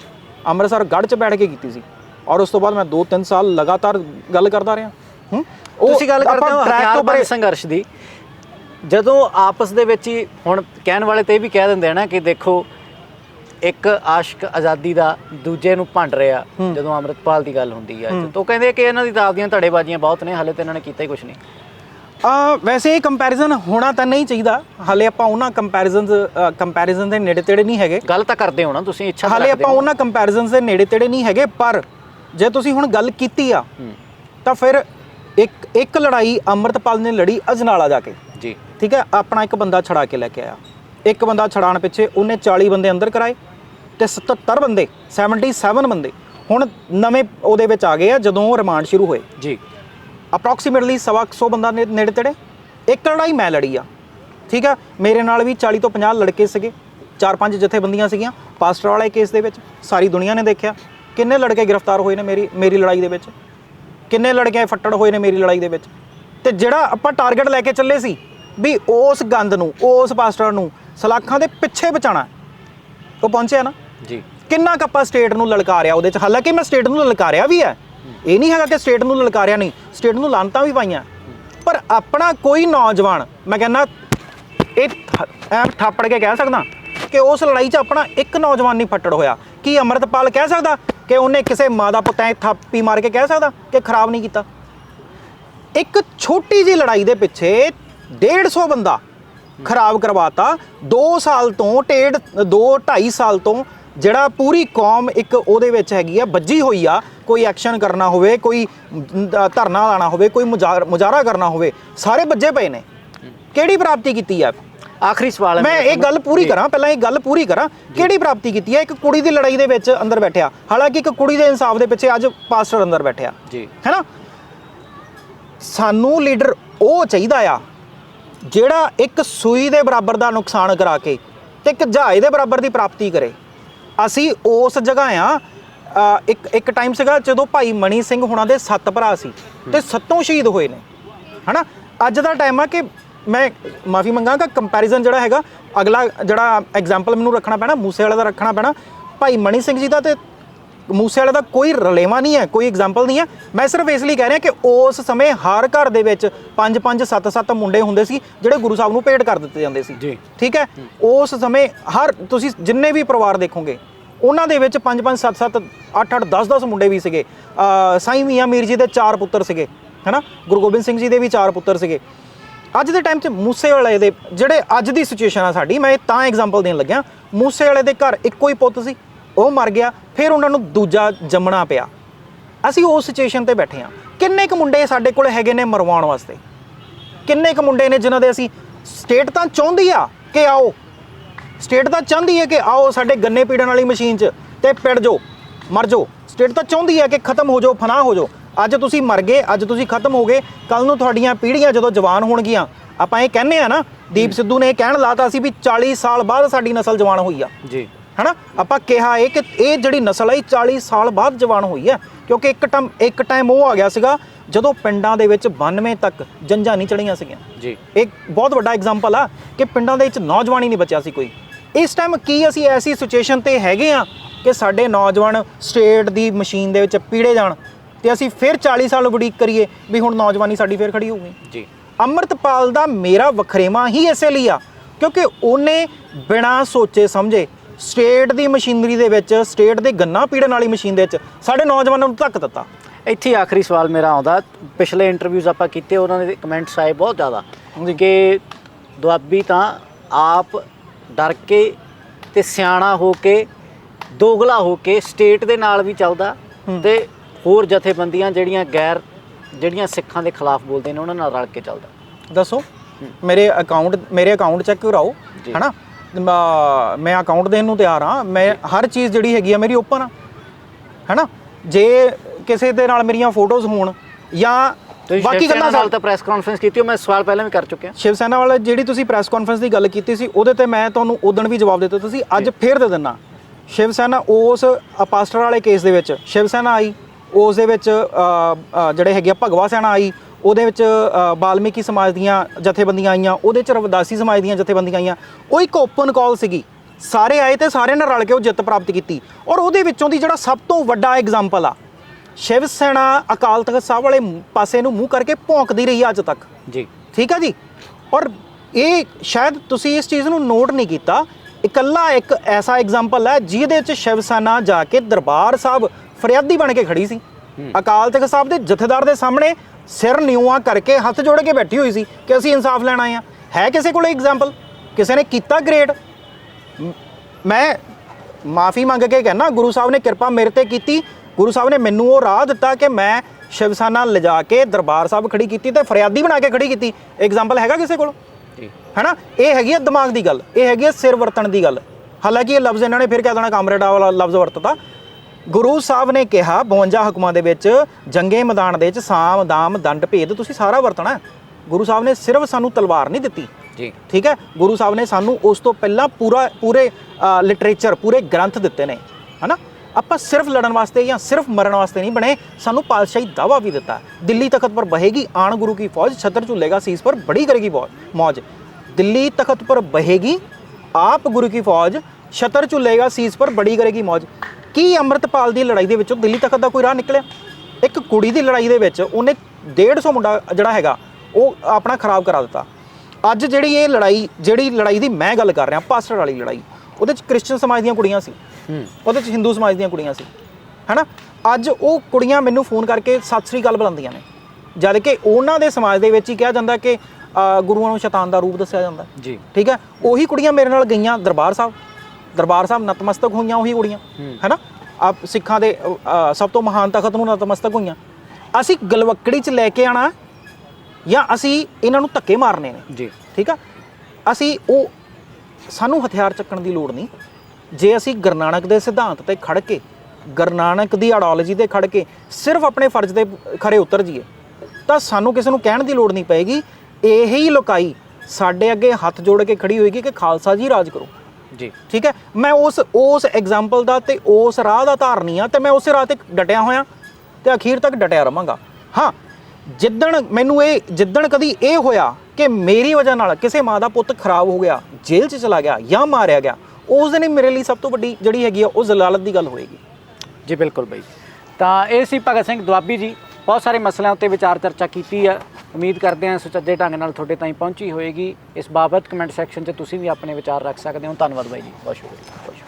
ਅੰਮ੍ਰਿਤਸਰ ਗੜ੍ਹ 'ਚ ਬੈਠ ਕੇ ਕੀਤੀ ਸੀ। ਔਰ ਉਸ ਤੋਂ ਬਾਅਦ ਮੈਂ 2-3 ਸਾਲ ਲਗਾਤਾਰ ਗੱਲ ਕਰਦਾ ਰਿਹਾ। ਹੂੰ? ਉਹ ਤੁਸੀਂ ਗੱਲ ਕਰਦੇ ਆਪਾਂ ਹੋ track ਤੋਂ ਹਥਿਆਰਬੰਦ ਪਰੇ- ਸੰਘਰਸ਼ ਦੀ। ਜਦੋਂ ਆਪਸ ਦੇ ਵਿੱਚ ਹੀ ਹੁਣ ਕਹਿਣ ਵਾਲੇ ਤੇ ਇਹ ਵੀ ਕਹਿ ਦਿੰਦੇ ਆ ਨਾ ਕਿ ਦੇਖੋ ਇੱਕ ਆਸ਼ਕ ਆਜ਼ਾਦੀ ਦਾ ਦੂਜੇ ਨੂੰ ਭੰਡ ਰਿਹਾ ਜਦੋਂ ਅੰਮ੍ਰਿਤਪਾਲ ਦੀ ਗੱਲ ਹੁੰਦੀ ਹੈ। ਤਾਂ ਉਹ ਕਹਿੰਦੇ ਕਿ ਇਹਨਾਂ ਦੀ ਤਾਂ ਆਪਦੀਆਂ ਧੜੇਬਾਜ਼ੀਆਂ ਬਹੁਤ ਨੇ ਹਲੇ ਤੇ ਇਹਨਾਂ ਨੇ ਕੀਤਾ ਹੀ ਕੁਝ ਨਹੀਂ। ਆ ਵੈਸੇ ਇਹ ਕੰਪੈਰੀਜ਼ਨ ਹੋਣਾ ਤਾਂ ਨਹੀਂ ਚਾਹੀਦਾ। ਹਾਲੇ ਆਪਾਂ ਉਹਨਾਂ ਕੰਪੈਰੀਜ਼ਨਸ ਕੰਪੈਰੀਜ਼ਨ ਦੇ ਨੇੜੇ ਤੇੜੇ ਨਹੀਂ ਹੈਗੇ। ਗੱਲ ਤਾਂ ਕਰਦੇ ਹੋ ਨਾ ਤੁਸੀਂ ਇੱਛਾ ਹਾਲੇ ਆਪਾਂ। ਉਹਨਾਂ ਕੰਪੈਰੀਜ਼ਨਸ ਦੇ ਨੇੜੇ ਤੇੜੇ ਨਹੀਂ ਹੈਗੇ ਪਰ ਜੇ ਤੁਸੀਂ ਹੁਣ ਗੱਲ ਕੀਤੀ ਆ ਤਾਂ ਫਿਰ ਇੱਕ ਇੱਕ ਲੜਾਈ ਅੰਮ੍ਰਿਤਪਾਲ ਨੇ ਲੜੀ ਅਜਨਾਲਾ ਜਾ ਕੇ। ਠੀਕ ਹੈ ਆਪਣਾ ਇੱਕ ਬੰਦਾ ਛੜਾ ਕੇ ਲੈ ਕੇ ਆਇਆ। ਇੱਕ ਬੰਦਾ ਛੜਾਣ ਪਿੱਛੇ ਉਹਨੇ 40 ਬੰਦੇ ਅੰਦਰ ਕਰਾਏ ਤੇ 77 ਬੰਦੇ 77 ਬੰਦੇ ਹੁਣ ਨਵੇਂ ਉਹਦੇ ਵਿੱਚ ਆ ਗਏ ਆ ਜਦੋਂ ਰਿਮਾਂਡ ਸ਼ੁਰੂ ਹੋਏ। ਜੀ। ਅਪਰੋਕਸੀਮੇਟਲੀ ਸਵਾ ਕੁ ਸੌ ਬੰਦਾ ਨੇ ਨੇੜੇ ਤੇੜੇ। ਇੱਕ ਲੜਾਈ ਮੈਂ ਲੜੀ ਆ। ਠੀਕ ਆ ਮੇਰੇ ਨਾਲ ਵੀ 40 ਤੋਂ 50 ਲੜਕੇ ਸੀਗੇ। ਚਾਰ ਪੰਜ ਜਥੇਬੰਦੀਆਂ ਸੀਗੀਆਂ ਪਾਸਟਰ ਵਾਲੇ ਕੇਸ ਦੇ ਵਿੱਚ ਸਾਰੀ ਦੁਨੀਆ ਨੇ ਦੇਖਿਆ। ਕਿੰਨੇ ਲੜਕੇ ਗ੍ਰਿਫਤਾਰ ਹੋਏ ਨੇ ਮੇਰੀ ਮੇਰੀ ਲੜਾਈ ਦੇ ਵਿੱਚ? ਕਿੰਨੇ ਲੜਕੇ ਫੱਟੜ ਹੋਏ ਨੇ ਮੇਰੀ ਲੜਾਈ ਦੇ ਵਿੱਚ? ਤੇ ਜਿਹੜਾ ਆਪਾਂ ਟਾਰਗੇਟ ਲੈ ਕੇ ਚੱਲੇ ਸੀ ਵੀ ਉਸ ਗੰਦ ਨੂੰ ਉਸ ਪਾਸਟਰ ਨੂੰ ਸਲਾਖਾਂ ਦੇ ਪਿੱਛੇ ਬਚਾਣਾ ਉਹ ਪਹੁੰਚਿਆ ਨਾ? ਜੀ। ਕਿੰਨਾ ਕੁ ਆਪਾਂ ਸਟੇਟ ਨੂੰ ਲਲਕਾਰਿਆ ਉਹਦੇ ਚ? ਹਾਲਾਂਕਿ ਮੈਂ ਸਟੇਟ ਨੂੰ ਲਲਕਾਰਿਆ ਵੀ ਹੈ। ਇਹ ਨਹੀਂ ਹੈਗਾ ਕਿ ਸਟੇਟ ਨੂੰ ਲਲਕਾਰਿਆ ਨਹੀਂ। ਸਟੇਟ ਨੂੰ ਲਾਂਤਾਂ ਵੀ ਪਾਈਆਂ। ਪਰ ਆਪਣਾ ਕੋਈ ਨੌਜਵਾਨ ਮੈਂ ਕਹਿੰਦਾ ਇਹ ਐਂ ਥਾਪੜ ਕੇ ਕਹਿ ਸਕਦਾ ਕਿ ਉਸ ਲੜਾਈ 'ਚ ਆਪਣਾ ਇੱਕ ਨੌਜਵਾਨ ਨਹੀਂ ਫੱਟੜ ਹੋਇਆ। ਕੀ ਅਮਰਤਪਾਲ ਕਹਿ ਸਕਦਾ ਕਿ ਉਹਨੇ ਕਿਸੇ ਮਾਂ ਦਾ ਪੁੱਤ ਐ ਥਾਪੀ ਮਾਰ ਕੇ ਕਹਿ ਸਕਦਾ ਕਿ ਖਰਾਬ ਨਹੀਂ ਕੀਤਾ? ਇੱਕ ਛੋਟੀ ਜੀ ਲੜਾਈ ਦੇ ਪਿੱਛੇ 150 ਬੰਦਾ ਖਰਾਬ ਕਰਵਾਤਾ। 2 ਸਾਲ ਤੋਂ ਡੇਢ 2 2.5 ਸਾਲ ਤੋਂ ਜਿਹੜਾ ਪੂਰੀ ਕੌਮ ਇੱਕ ਉਹਦੇ ਵਿੱਚ ਹੈਗੀ ਆ ਵੱਜੀ ਹੋਈ ਆ। ਕੋਈ ਐਕਸ਼ਨ ਕਰਨਾ ਹੋਵੇ ਕੋਈ ਧਰਨਾ ਲਾਣਾ ਹੋਵੇ ਕੋਈ ਮੁਜ਼ਾਹਰ- ਕਰਨਾ ਹੋਵੇ ਸਾਰੇ ਵੱਜੇ ਪਏ ਨੇ। ਕਿਹੜੀ ਪ੍ਰਾਪਤੀ ਕੀਤੀ ਆ? ਆਖਰੀ ਸਵਾਲ ਹੈ ਮੈਂ ਇਹ ਗੱਲ ਪੂਰੀ ਕਰਾਂ ਪਹਿਲਾਂ ਇਹ ਗੱਲ ਪੂਰੀ ਕਰਾਂ। ਕਿਹੜੀ ਪ੍ਰਾਪਤੀ ਕੀਤੀ ਹੈ ਇੱਕ ਕੁੜੀ ਦੀ ਲੜਾਈ ਦੇ ਵਿੱਚ ਅੰਦਰ ਬੈਠਿਆ। ਹਾਲਾਂਕਿ ਇੱਕ ਕੁੜੀ ਦੇ ਇਨਸਾਫ ਦੇ ਪਿੱਛੇ ਅੱਜ ਪਾਸਟਰ ਅੰਦਰ ਬੈਠਿਆ। ਜੀ। ਹੈਨਾ? ਸਾਨੂੰ ਲੀਡਰ ਉਹ ਚਾਹੀਦਾ ਆ ਜਿਹੜਾ ਇੱਕ ਸੂਈ ਦੇ ਬਰਾਬਰ ਦਾ ਨੁਕਸਾਨ ਕਰਾ ਕੇ ਤੇ ਇੱਕ ਜਹਾਜ਼ ਦੇ ਬਰਾਬਰ ਦੀ ਪ੍ਰਾਪਤੀ ਕਰੇ। ਅਸੀਂ ਉਸ ਜਗ੍ਹਾ ਆ ਇੱਕ ਇੱਕ ਟਾਈਮ ਸੀਗਾ ਜਦੋਂ ਭਾਈ ਮਣੀ ਸਿੰਘ ਹੁਣਾਂ ਦੇ ਸੱਤ ਭਰਾ ਸੀ ਤੇ ਸੱਤੋਂ ਸ਼ਹੀਦ ਹੋਏ ਨੇ। ਹਨਾ? ਅੱਜ ਦਾ ਟਾਈਮ ਆ ਕਿ ਮੈਂ ਮਾਫੀ ਮੰਗਾਂਗਾ ਕੰਪੈਰੀਜ਼ਨ ਜਿਹੜਾ ਹੈਗਾ ਅਗਲਾ ਜਿਹੜਾ ਐਗਜ਼ਾਮਪਲ ਮੈਨੂੰ ਰੱਖਣਾ ਪੈਣਾ ਮੂਸੇ ਵਾਲੇ ਦਾ ਰੱਖਣਾ ਪੈਣਾ ਭਾਈ ਮਣੀ ਸਿੰਘ ਜੀ ਦਾ ਤੇ ਮੂਸੇ ਵਾਲੇ ਦਾ ਕੋਈ ਰਲੇਵਾ ਨਹੀਂ ਹੈ ਕੋਈ ਐਗਜ਼ਾਮਪਲ ਨਹੀਂ ਹੈ। ਮੈਂ ਸਿਰਫ ਇਸ ਲਈ ਕਹਿ ਰਿਹਾ ਕਿ ਉਸ ਸਮੇਂ ਹਰ ਘਰ ਦੇ ਵਿੱਚ 5 5 7 7 ਮੁੰਡੇ ਹੁੰਦੇ ਸੀ ਜਿਹੜੇ ਗੁਰੂ ਸਾਹਿਬ ਨੂੰ ਭੇਟ ਕਰ ਦਿੱਤੇ ਜਾਂਦੇ ਸੀ। ਜੀ। ਠੀਕ ਹੈ? ਉਸ ਸਮੇਂ ਹਰ ਤੁਸੀਂ ਜਿੰਨੇ ਵੀ ਪਰਿਵਾਰ ਦੇਖੋਗੇ ਉਹਨਾਂ ਦੇ ਵਿੱਚ 5 5 7 7 8 8 10 10 ਮੁੰਡੇ ਵੀ ਸੀਗੇ। ਸਾਈਂ ਮੀਆਂ ਮੀਰ ਜੀ ਦੇ ਚਾਰ ਪੁੱਤਰ ਸੀਗੇ ਹੈਨਾ? ਗੁਰੂ ਗੋਬਿੰਦ ਸਿੰਘ ਜੀ ਦੇ ਵੀ ਚਾਰ ਪੁੱਤਰ ਸੀਗੇ। ਅੱਜ ਦੇ ਟਾਈਮ 'ਚ ਮੂਸੇ ਵਾਲੇ ਦੇ ਜਿਹੜੇ ਅੱਜ ਦੀ ਸਿਚੁਏਸ਼ਨ ਆ ਸਾਡੀ ਮੈਂ ਤਾਂ ਐਗਜ਼ਾਮਪਲ ਦੇਣ ਲੱਗਿਆ ਮੂਸੇ ਵਾਲੇ ਦੇ ਘਰ ਇੱਕੋ ਹੀ ਪੁੱਤ ਸੀ। ਉਹ ਮਰ ਗਿਆ, ਫਿਰ ਉਹਨਾਂ ਨੂੰ ਦੂਜਾ ਜੰਮਣਾ ਪਿਆ। ਅਸੀਂ ਉਸ ਸਿਚੁਏਸ਼ਨ ਤੇ ਬੈਠੇ ਆ ਕਿੰਨੇ ਕੁ ਮੁੰਡੇ ਸਾਡੇ ਕੋਲ ਹੈਗੇ ਨੇ ਮਰਵਾਉਣ ਵਾਸਤੇ? ਕਿੰਨੇ ਕੁ ਮੁੰਡੇ ਨੇ ਜਿਨ੍ਹਾਂ ਦੇ ਅਸੀਂ ਸਟੇਟ ਤਾਂ ਚਾਹੁੰਦੀ ਆ ਕਿ ਆਓ। ਸਟੇਟ ਤਾਂ ਚਾਹੁੰਦੀ ਹੈ ਕਿ ਆਓ ਸਾਡੇ ਗੰਨੇ ਪੀੜਨ ਵਾਲੀ ਮਸ਼ੀਨ 'ਚ ਤੇ ਪਿੜ ਜਾਓ, ਮਰ ਜਾਓ। ਸਟੇਟ ਤਾਂ ਚਾਹੁੰਦੀ ਹੈ ਕਿ ਖਤਮ ਹੋ ਜਾਓ, ਫਨਾਹ ਹੋ ਜਾਓ। ਅੱਜ ਤੁਸੀਂ ਮਰ ਗਏ, ਅੱਜ ਤੁਸੀਂ ਖਤਮ ਹੋ ਗਏ ਕੱਲ ਨੂੰ ਤੁਹਾਡੀਆਂ ਪੀੜ੍ਹੀਆਂ ਜਦੋਂ ਜਵਾਨ ਹੋਣਗੀਆਂ, ਆਪਾਂ ਇਹ ਕਹਿੰਦੇ ਆ ਨਾ, ਦੀਪ ਸਿੱਧੂ ਨੇ ਇਹ ਕਹਿਣ ਲਾਤਾ ਸੀ ਵੀ 40 ਸਾਲ ਬਾਅਦ ਸਾਡੀ ਨਸਲ ਜਵਾਨ ਹੋਈ ਆ। ਜੀ। ਹਨਾ? ਆਪਾਂ ਕਿਹਾ ਇਹ ਕਿ ਇਹ ਜਿਹੜੀ ਨਸਲ ਹੈ ਇਹ 40 ਸਾਲ ਬਾਅਦ ਜਵਾਨ ਹੋਈ ਹੈ ਕਿਉਂਕਿ ਇੱਕ ਟਾਈਮ ਇੱਕ ਟਾਈਮ ਉਹ ਆ ਗਿਆ ਸੀਗਾ ਜਦੋਂ ਪਿੰਡਾਂ ਦੇ ਵਿੱਚ 92 ਤੱਕ ਜੰਜਾਂ ਨਹੀਂ ਚੜੀਆਂ ਸੀਗੀਆਂ। ਜੀ। ਇੱਕ ਬਹੁਤ ਵੱਡਾ ਐਗਜ਼ਾਮਪਲ ਆ ਕਿ ਪਿੰਡਾਂ ਦੇ ਵਿੱਚ ਨੌਜਵਾਨ ਨਹੀਂ ਬਚਿਆ ਸੀ ਕੋਈ। ਇਸ ਟਾਈਮ ਕੀ ਅਸੀਂ ਐਸੀ ਸਿਚੁਏਸ਼ਨ ਤੇ ਹੈਗੇ ਆ ਕਿ ਸਾਡੇ ਨੌਜਵਾਨ ਸਟੇਟ ਦੀ ਮਸ਼ੀਨ ਦੇ ਵਿੱਚ ਪੀੜੇ ਜਾਣ ਤੇ ਅਸੀਂ ਫਿਰ 40 ਸਾਲ ਉਡੀਕ ਕਰੀਏ ਵੀ ਹੁਣ ਨੌਜਵਾਨੀ ਸਾਡੀ ਫਿਰ ਖੜੀ ਹੋਊਗੀ। ਜੀ। ਅੰਮ੍ਰਿਤਪਾਲ ਦਾ ਮੇਰਾ ਵਖਰੇਵਾ ਹੀ ਇਸੇ ਲਈ ਆ ਕਿਉਂਕਿ ਉਹਨੇ ਬਿਨਾਂ ਸੋਚੇ ਸਮਝੇ ਸਟੇਟ ਦੀ ਮਸ਼ੀਨਰੀ ਦੇ ਵਿੱਚ ਸਟੇਟ ਦੇ ਗੰਨਾ ਪੀੜਨ ਵਾਲੀ ਮਸ਼ੀਨ ਦੇ ਵਿੱਚ ਸਾਡੇ ਨੌਜਵਾਨਾਂ ਨੂੰ ਧੱਕ ਦਿੱਤਾ। ਇੱਥੇ ਆਖਰੀ ਸਵਾਲ ਮੇਰਾ ਆਉਂਦਾ। ਪਿਛਲੇ ਇੰਟਰਵਿਊਜ਼ ਆਪਾਂ ਕੀਤੇ ਉਹਨਾਂ ਦੇ ਕਮੈਂਟਸ ਆਏ ਬਹੁਤ ਜ਼ਿਆਦਾ। ਕਿ ਦੁਆਬੀ ਤਾਂ ਆਪ ਡਰ ਕੇ ਤੇ ਸਿਆਣਾ ਹੋ ਕੇ ਦੋਗਲਾ ਹੋ ਕੇ ਸਟੇਟ ਦੇ ਨਾਲ ਵੀ ਚੱਲਦਾ ਤੇ ਹੋਰ ਜਥੇਬੰਦੀਆਂ ਜਿਹੜੀਆਂ ਗੈਰ ਜਿਹੜੀਆਂ ਸਿੱਖਾਂ ਦੇ ਖਿਲਾਫ ਬੋਲਦੇ ਨੇ ਉਹਨਾਂ ਨਾਲ ਰਲ ਕੇ ਚੱਲਦਾ। ਦੱਸੋ। ਮੇਰੇ ਅਕਾਊਂਟ ਮੇਰੇ ਅਕਾਊਂਟ ਚੈੱਕ ਕਰਾਓ। ਹਨਾ? ਮੈਂ- ਅਕਾਊਂਟ ਦੇਣ ਨੂੰ ਤਿਆਰ ਹਾਂ। ਮੈਂ ਹਰ ਚੀਜ਼ ਜਿਹੜੀ ਹੈਗੀ ਆ ਮੇਰੀ ਓਪਨ ਆ। ਹਨਾ? ਜੇ ਕਿਸੇ ਦੇ ਨਾਲ ਮੇਰੀਆਂ ਫੋਟੋਜ਼ ਹੋਣ ਜਾਂ ਬਾਕੀ ਗੱਲਾਂ ਨਾਲ ਤਾਂ ਪ੍ਰੈਸ ਕਾਨਫਰੰਸ ਕੀਤੀ ਉਹ ਮੈਂ ਸਵਾਲ ਪਹਿਲਾਂ ਵੀ ਕਰ ਚੁੱਕਿਆ। ਸ਼ਿਵ ਸੈਨਾ ਵਾਲਾ ਜਿਹੜੀ ਤੁਸੀਂ ਪ੍ਰੈਸ ਕਾਨਫਰੰਸ ਦੀ ਗੱਲ ਕੀਤੀ ਸੀ ਉਹਦੇ ਤੇ ਮੈਂ ਤੁਹਾਨੂੰ ਉਦੋਂ ਵੀ ਜਵਾਬ ਦਿੱਤਾ। ਤੁਸੀਂ ਅੱਜ ਫੇਰ ਦੇ ਦਿੰਨਾ। ਸ਼ਿਵ ਸੈਨਾ ਉਸ ਪਾਸਟਰ ਵਾਲੇ ਕੇਸ ਦੇ ਵਿੱਚ ਸ਼ਿਵ ਸੈਨਾ ਆਈ। ਉਸ ਦੇ ਵਿੱਚ ਜਿਹੜੇ ਹੈਗੇ ਆ ਭਗਵਾ ਸੈਨਾ ਆਈ। ਉਹਦੇ ਵਿੱਚ ਬਾਲਮੀਕੀ ਸਮਾਜ ਦੀਆਂ ਜਥੇਬੰਦੀਆਂ ਆਈਆਂ ਉਹਦੇ ਚ ਰਵਿਦਾਸੀ ਸਮਾਜ ਦੀਆਂ ਜਥੇਬੰਦੀਆਂ ਆਈਆਂ। ਉਹ ਇੱਕ ਓਪਨ ਕਾਲ ਸੀਗੀ। ਸਾਰੇ ਆਏ ਤੇ ਸਾਰਿਆਂ ਨੇ ਰਲ ਕੇ ਉਹ ਜਿੱਤ ਪ੍ਰਾਪਤ ਕੀਤੀ। ਔਰ ਉਹਦੇ ਵਿੱਚੋਂ ਦੀ ਜਿਹੜਾ ਸਭ ਤੋਂ ਵੱਡਾ ਐਗਜ਼ਾਮਪਲ ਆ ਸ਼ਿਵ ਸੈਨਾ ਅਕਾਲ ਤਖਤ ਸਾਹਿਬ ਵਾਲੇ ਪਾਸੇ ਨੂੰ ਮੂੰਹ ਕਰਕੇ ਭੌਂਕਦੀ ਰਹੀ ਆ ਅੱਜ ਤੱਕ। ਜੀ। ਠੀਕ ਹੈ ਜੀ? ਔਰ ਇਹ ਸ਼ਾਇਦ ਤੁਸੀਂ ਇਸ ਚੀਜ਼ ਨੂੰ ਨੋਟ ਨਹੀਂ ਕੀਤਾ ਇਕੱਲਾ ਇੱਕ ਐਸਾ ਐਗਜ਼ਾਮਪਲ ਹੈ ਜਿਹਦੇ ਵਿੱਚ ਸ਼ਿਵ ਸੈਨਾ ਜਾ ਕੇ ਦਰਬਾਰ ਸਾਹਿਬ ਫਰਿਆਦੀ ਬਣ ਕੇ ਖੜੀ ਸੀ। ਅਕਾਲ ਤਖਤ ਸਾਹਿਬ ਦੇ ਜਥੇਦਾਰ ਦੇ ਸਾਹਮਣੇ ਸਿਰ ਨਿਊਆ ਕਰਕੇ ਹੱਥ ਜੋੜ ਕੇ ਬੈਠੀ ਹੋਈ ਸੀ ਕਿ ਅਸੀਂ ਇਨਸਾਫ ਲੈਣ ਆਏ ਆ ਹੈ ਕਿਸੇ ਕੋਲ ਐਗਜ਼ਾਮਪਲ ਕਿਸੇ ਨੇ ਕੀਤਾ ਗ੍ਰੇਡ ਮੈਂ ਮਾਫੀ ਮੰਗ ਕੇ ਕਹਿਣਾ ਗੁਰੂ ਸਾਹਿਬ ਨੇ ਕਿਰਪਾ ਮੇਰੇ ਤੇ ਕੀਤੀ। ਗੁਰੂ ਸਾਹਿਬ ਨੇ ਮੈਨੂੰ ਉਹ ਰਾਹ ਦਿੱਤਾ ਕਿ ਮੈਂ ਸ਼ਿਵਸਾਨਾ ਲਿਜਾ ਕੇ ਦਰਬਾਰ ਸਾਹਿਬ ਖੜੀ ਕੀਤੀ ਤੇ ਫਰਿਆਦੀ ਬਣਾ ਕੇ ਖੜੀ ਕੀਤੀ। ਐਗਜ਼ਾਮਪਲ ਹੈਗਾ ਕਿਸੇ ਕੋਲ? ਜੀ। ਹੈਨਾ? ਇਹ ਹੈਗੀ ਹੈ ਦਿਮਾਗ ਦੀ ਗੱਲ ਇਹ ਹੈਗੀ ਹੈ ਸਿਰ ਵਰਤਣ ਦੀ ਗੱਲ। ਹਾਲਾਂਕਿ ਇਹ ਲਫ਼ਜ਼ ਇਹਨਾਂ ਨੇ ਫਿਰ ਕਹਿ ਦੇਣਾ ਕਾਮਰੇਡਾ ਵਾਲਾ ਲਫ਼ਜ਼ ਵਰਤਤਾ। ਗੁਰੂ ਸਾਹਿਬ ਨੇ ਕਿਹਾ 52 ਹੁਕਮਾਂ ਦੇ ਵਿੱਚ ਜੰਗੇ ਮੈਦਾਨ ਦੇ ਵਿੱਚ ਸਾਮ ਦਾਮ ਦੰਡ ਭੇਦ ਤੁਸੀਂ ਸਾਰਾ ਵਰਤਣਾ। ਗੁਰੂ ਸਾਹਿਬ ਨੇ ਸਿਰਫ ਸਾਨੂੰ ਤਲਵਾਰ ਨਹੀਂ ਦਿੱਤੀ। ਜੀ। ਠੀਕ ਹੈ? ਗੁਰੂ ਸਾਹਿਬ ਨੇ ਸਾਨੂੰ ਉਸ ਤੋਂ ਪਹਿਲਾਂ ਪੂਰਾ ਪੂਰੇ ਲਿਟਰੇਚਰ ਪੂਰੇ ਗ੍ਰੰਥ ਦਿੱਤੇ ਨੇ। ਹਨਾ? ਆਪਾਂ ਸਿਰਫ ਲੜਨ ਵਾਸਤੇ ਜਾਂ ਸਿਰਫ ਮਰਨ ਵਾਸਤੇ ਨਹੀਂ ਬਣੇ ਸਾਨੂੰ ਪਾਤਸ਼ਾਹੀ ਦਾਵਾ ਵੀ ਦਿੱਤਾ। ਦਿੱਲੀ ਤਖਤ ਪਰ ਬਹੇਗੀ ਆਣ ਗੁਰੂ ਕੀ ਫੌਜ ਛਤਰ ਝੂਲੇਗਾ ਸੀਸ ਪਰ ਬੜੀ ਕਰੇਗੀ ਮੌਜ। ਦਿੱਲੀ ਤਖਤ ਪਰ ਬਹੇਗੀ ਆਪ ਗੁਰੂ ਕੀ ਫੌਜ ਛਤਰ ਝੂਲੇਗਾ ਸੀਸ ਪਰ ਬੜੀ ਕਰੇਗੀ ਮੌਜ। ਕੀ ਅੰਮ੍ਰਿਤਪਾਲ ਦੀ ਲੜਾਈ ਦੇ ਵਿੱਚੋਂ ਦਿੱਲੀ ਤਖਤ ਦਾ ਕੋਈ ਰਾਹ ਨਿਕਲਿਆ? ਇੱਕ ਕੁੜੀ ਦੀ ਲੜਾਈ ਦੇ ਵਿੱਚ ਉਹਨੇ 150 ਮੁੰਡਾ ਜਿਹੜਾ ਹੈਗਾ ਉਹ ਆਪਣਾ ਖਰਾਬ ਕਰਾ ਦਿੱਤਾ। ਅੱਜ ਜਿਹੜੀ ਇਹ ਲੜਾਈ ਜਿਹੜੀ ਲੜਾਈ ਦੀ ਮੈਂ ਗੱਲ ਕਰ ਰਿਹਾ ਪਾਸਟਰ ਵਾਲੀ ਲੜਾਈ ਉਹਦੇ ਚ ਕ੍ਰਿਸਚੀਅਨ ਸਮਾਜ ਦੀਆਂ ਕੁੜੀਆਂ ਸੀ। ਹੂੰ। ਉਹਦੇ ਚ ਹਿੰਦੂ ਸਮਾਜ ਦੀਆਂ ਕੁੜੀਆਂ ਸੀ। ਹੈਨਾ? ਅੱਜ ਉਹ ਕੁੜੀਆਂ ਮੈਨੂੰ ਫੋਨ ਕਰਕੇ ਸਤਿ ਸ੍ਰੀ ਅਕਾਲ ਬੁਲਾਉਂਦੀਆਂ ਨੇ। ਜਦ ਕਿ ਉਹਨਾਂ ਦੇ ਸਮਾਜ ਦੇ ਵਿੱਚ ਹੀ ਕਿਹਾ ਜਾਂਦਾ ਕਿ ਗੁਰੂਆਂ ਨੂੰ ਸ਼ੈਤਾਨ ਦਾ ਰੂਪ ਦੱਸਿਆ ਜਾਂਦਾ। ਜੀ। ਠੀਕ ਹੈ? ਉਹੀ ਕੁੜੀਆਂ ਮੇਰੇ ਨਾਲ ਗਈਆਂ ਦਰਬਾਰ ਸਾਹਿਬ। ਦਰਬਾਰ ਸਾਹਿਬ ਨਤਮਸਤਕ ਹੋਈਆਂ ਉਹੀ ਕੁੜੀਆਂ ਹੈਨਾ? ਆਪ ਸਿੱਖਾਂ ਦੇ ਸਭ ਤੋਂ ਮਹਾਨ ਤਖਤ ਨੂੰ ਨਤਮਸਤਕ ਹੋਈਆਂ। ਅਸੀਂ ਗਲਵੱਕੜੀ ਚ ਲੈ ਕੇ ਆਣਾ ਜਾਂ ਅਸੀਂ ਇਹਨਾਂ ਨੂੰ ਧੱਕੇ ਮਾਰਨੇ ਨੇ? ਜੀ। ਠੀਕ ਆ? ਅਸੀਂ ਉਹ ਸਾਨੂੰ ਹਥਿਆਰ ਚੱਕਣ ਦੀ ਲੋੜ ਨਹੀਂ। ਜੇ ਅਸੀਂ ਗੁਰਨਾਨਕ ਦੇ ਸਿਧਾਂਤ ਤੇ ਖੜ ਕੇ ਗੁਰਨਾਨਕ ਦੀ ਆਈਡੀਓਲੋਜੀ ਤੇ ਖੜ ਕੇ ਸਿਰਫ ਆਪਣੇ ਫਰਜ਼ ਤੇ ਖਰੇ ਉਤਰ ਜੀਏ ਤਾਂ ਸਾਨੂੰ ਕਿਸੇ ਨੂੰ ਕਹਿਣ ਦੀ ਲੋੜ ਨਹੀਂ ਪਏਗੀ ਇਹੀ ਲੋਕਾਈ ਸਾਡੇ ਅੱਗੇ ਹੱਥ ਜੋੜ ਕੇ ਖੜੀ ਹੋਏਗੀ ਕਿ ਖਾਲਸਾ ਜੀ ਰਾਜ ਕਰੋ। ਜੀ। ਠੀਕ ਹੈ? ਮੈਂ ਉਸ ਉਸ ਐਗਜ਼ਾਮਪਲ ਦਾ ਤੇ ਉਸ ਰਾਹ ਦਾ ਧਾਰਨੀ ਆ ਤੇ ਮੈਂ ਉਸੇ ਰਾਹ ਤੇ ਡਟਿਆ ਹੋਇਆ ਤੇ ਅਖੀਰ ਤੱਕ ਡਟਿਆ ਰਵਾਂਗਾ। ਹਾਂ ਜਿੱਦਣ ਮੈਨੂੰ ਇਹ ਜਿੱਦਣ ਕਦੀ ਇਹ ਹੋਇਆ ਕਿ ਮੇਰੀ ਵਜ੍ਹਾ ਨਾਲ ਕਿਸੇ ਮਾਂ ਦਾ ਪੁੱਤ ਖਰਾਬ ਹੋ ਗਿਆ ਜੇਲ੍ਹ 'ਚ ਚਲਾ ਗਿਆ ਜਾਂ ਮਾਰਿਆ ਗਿਆ ਉਸ ਦਿਨ ਮੇਰੇ ਲਈ ਸਭ ਤੋਂ ਵੱਡੀ ਜਿਹੜੀ ਹੈਗੀ ਆ ਉਹ ਜ਼ਲਾਲਤ ਦੀ ਗੱਲ ਹੋਏਗੀ। ਜੀ ਬਿਲਕੁਲ ਬਾਈ। ਤਾਂ ਇਹ ਸੀ ਭਗਤ ਸਿੰਘ ਦੁਆਬੀ ਜੀ। ਬਹੁਤ ਸਾਰੇ ਮਸਲਿਆਂ ਉੱਤੇ ਵਿਚਾਰ ਚਰਚਾ ਕੀਤੀ ਆ। ਉਮੀਦ ਕਰਦੇ ਹਾਂ ਸੁਚੱਜੇ ਢੰਗ ਨਾਲ ਤੁਹਾਡੇ ਤਾਈਂ ਪਹੁੰਚੀ ਹੋਏਗੀ। ਇਸ ਬਾਬਤ ਕਮੈਂਟ ਸੈਕਸ਼ਨ 'ਚ ਤੁਸੀਂ ਵੀ ਆਪਣੇ ਵਿਚਾਰ ਰੱਖ ਸਕਦੇ ਹੋ। ਧੰਨਵਾਦ ਬਾਈ ਜੀ। ਬਹੁਤ ਸ਼ੁਕਰੀਆ।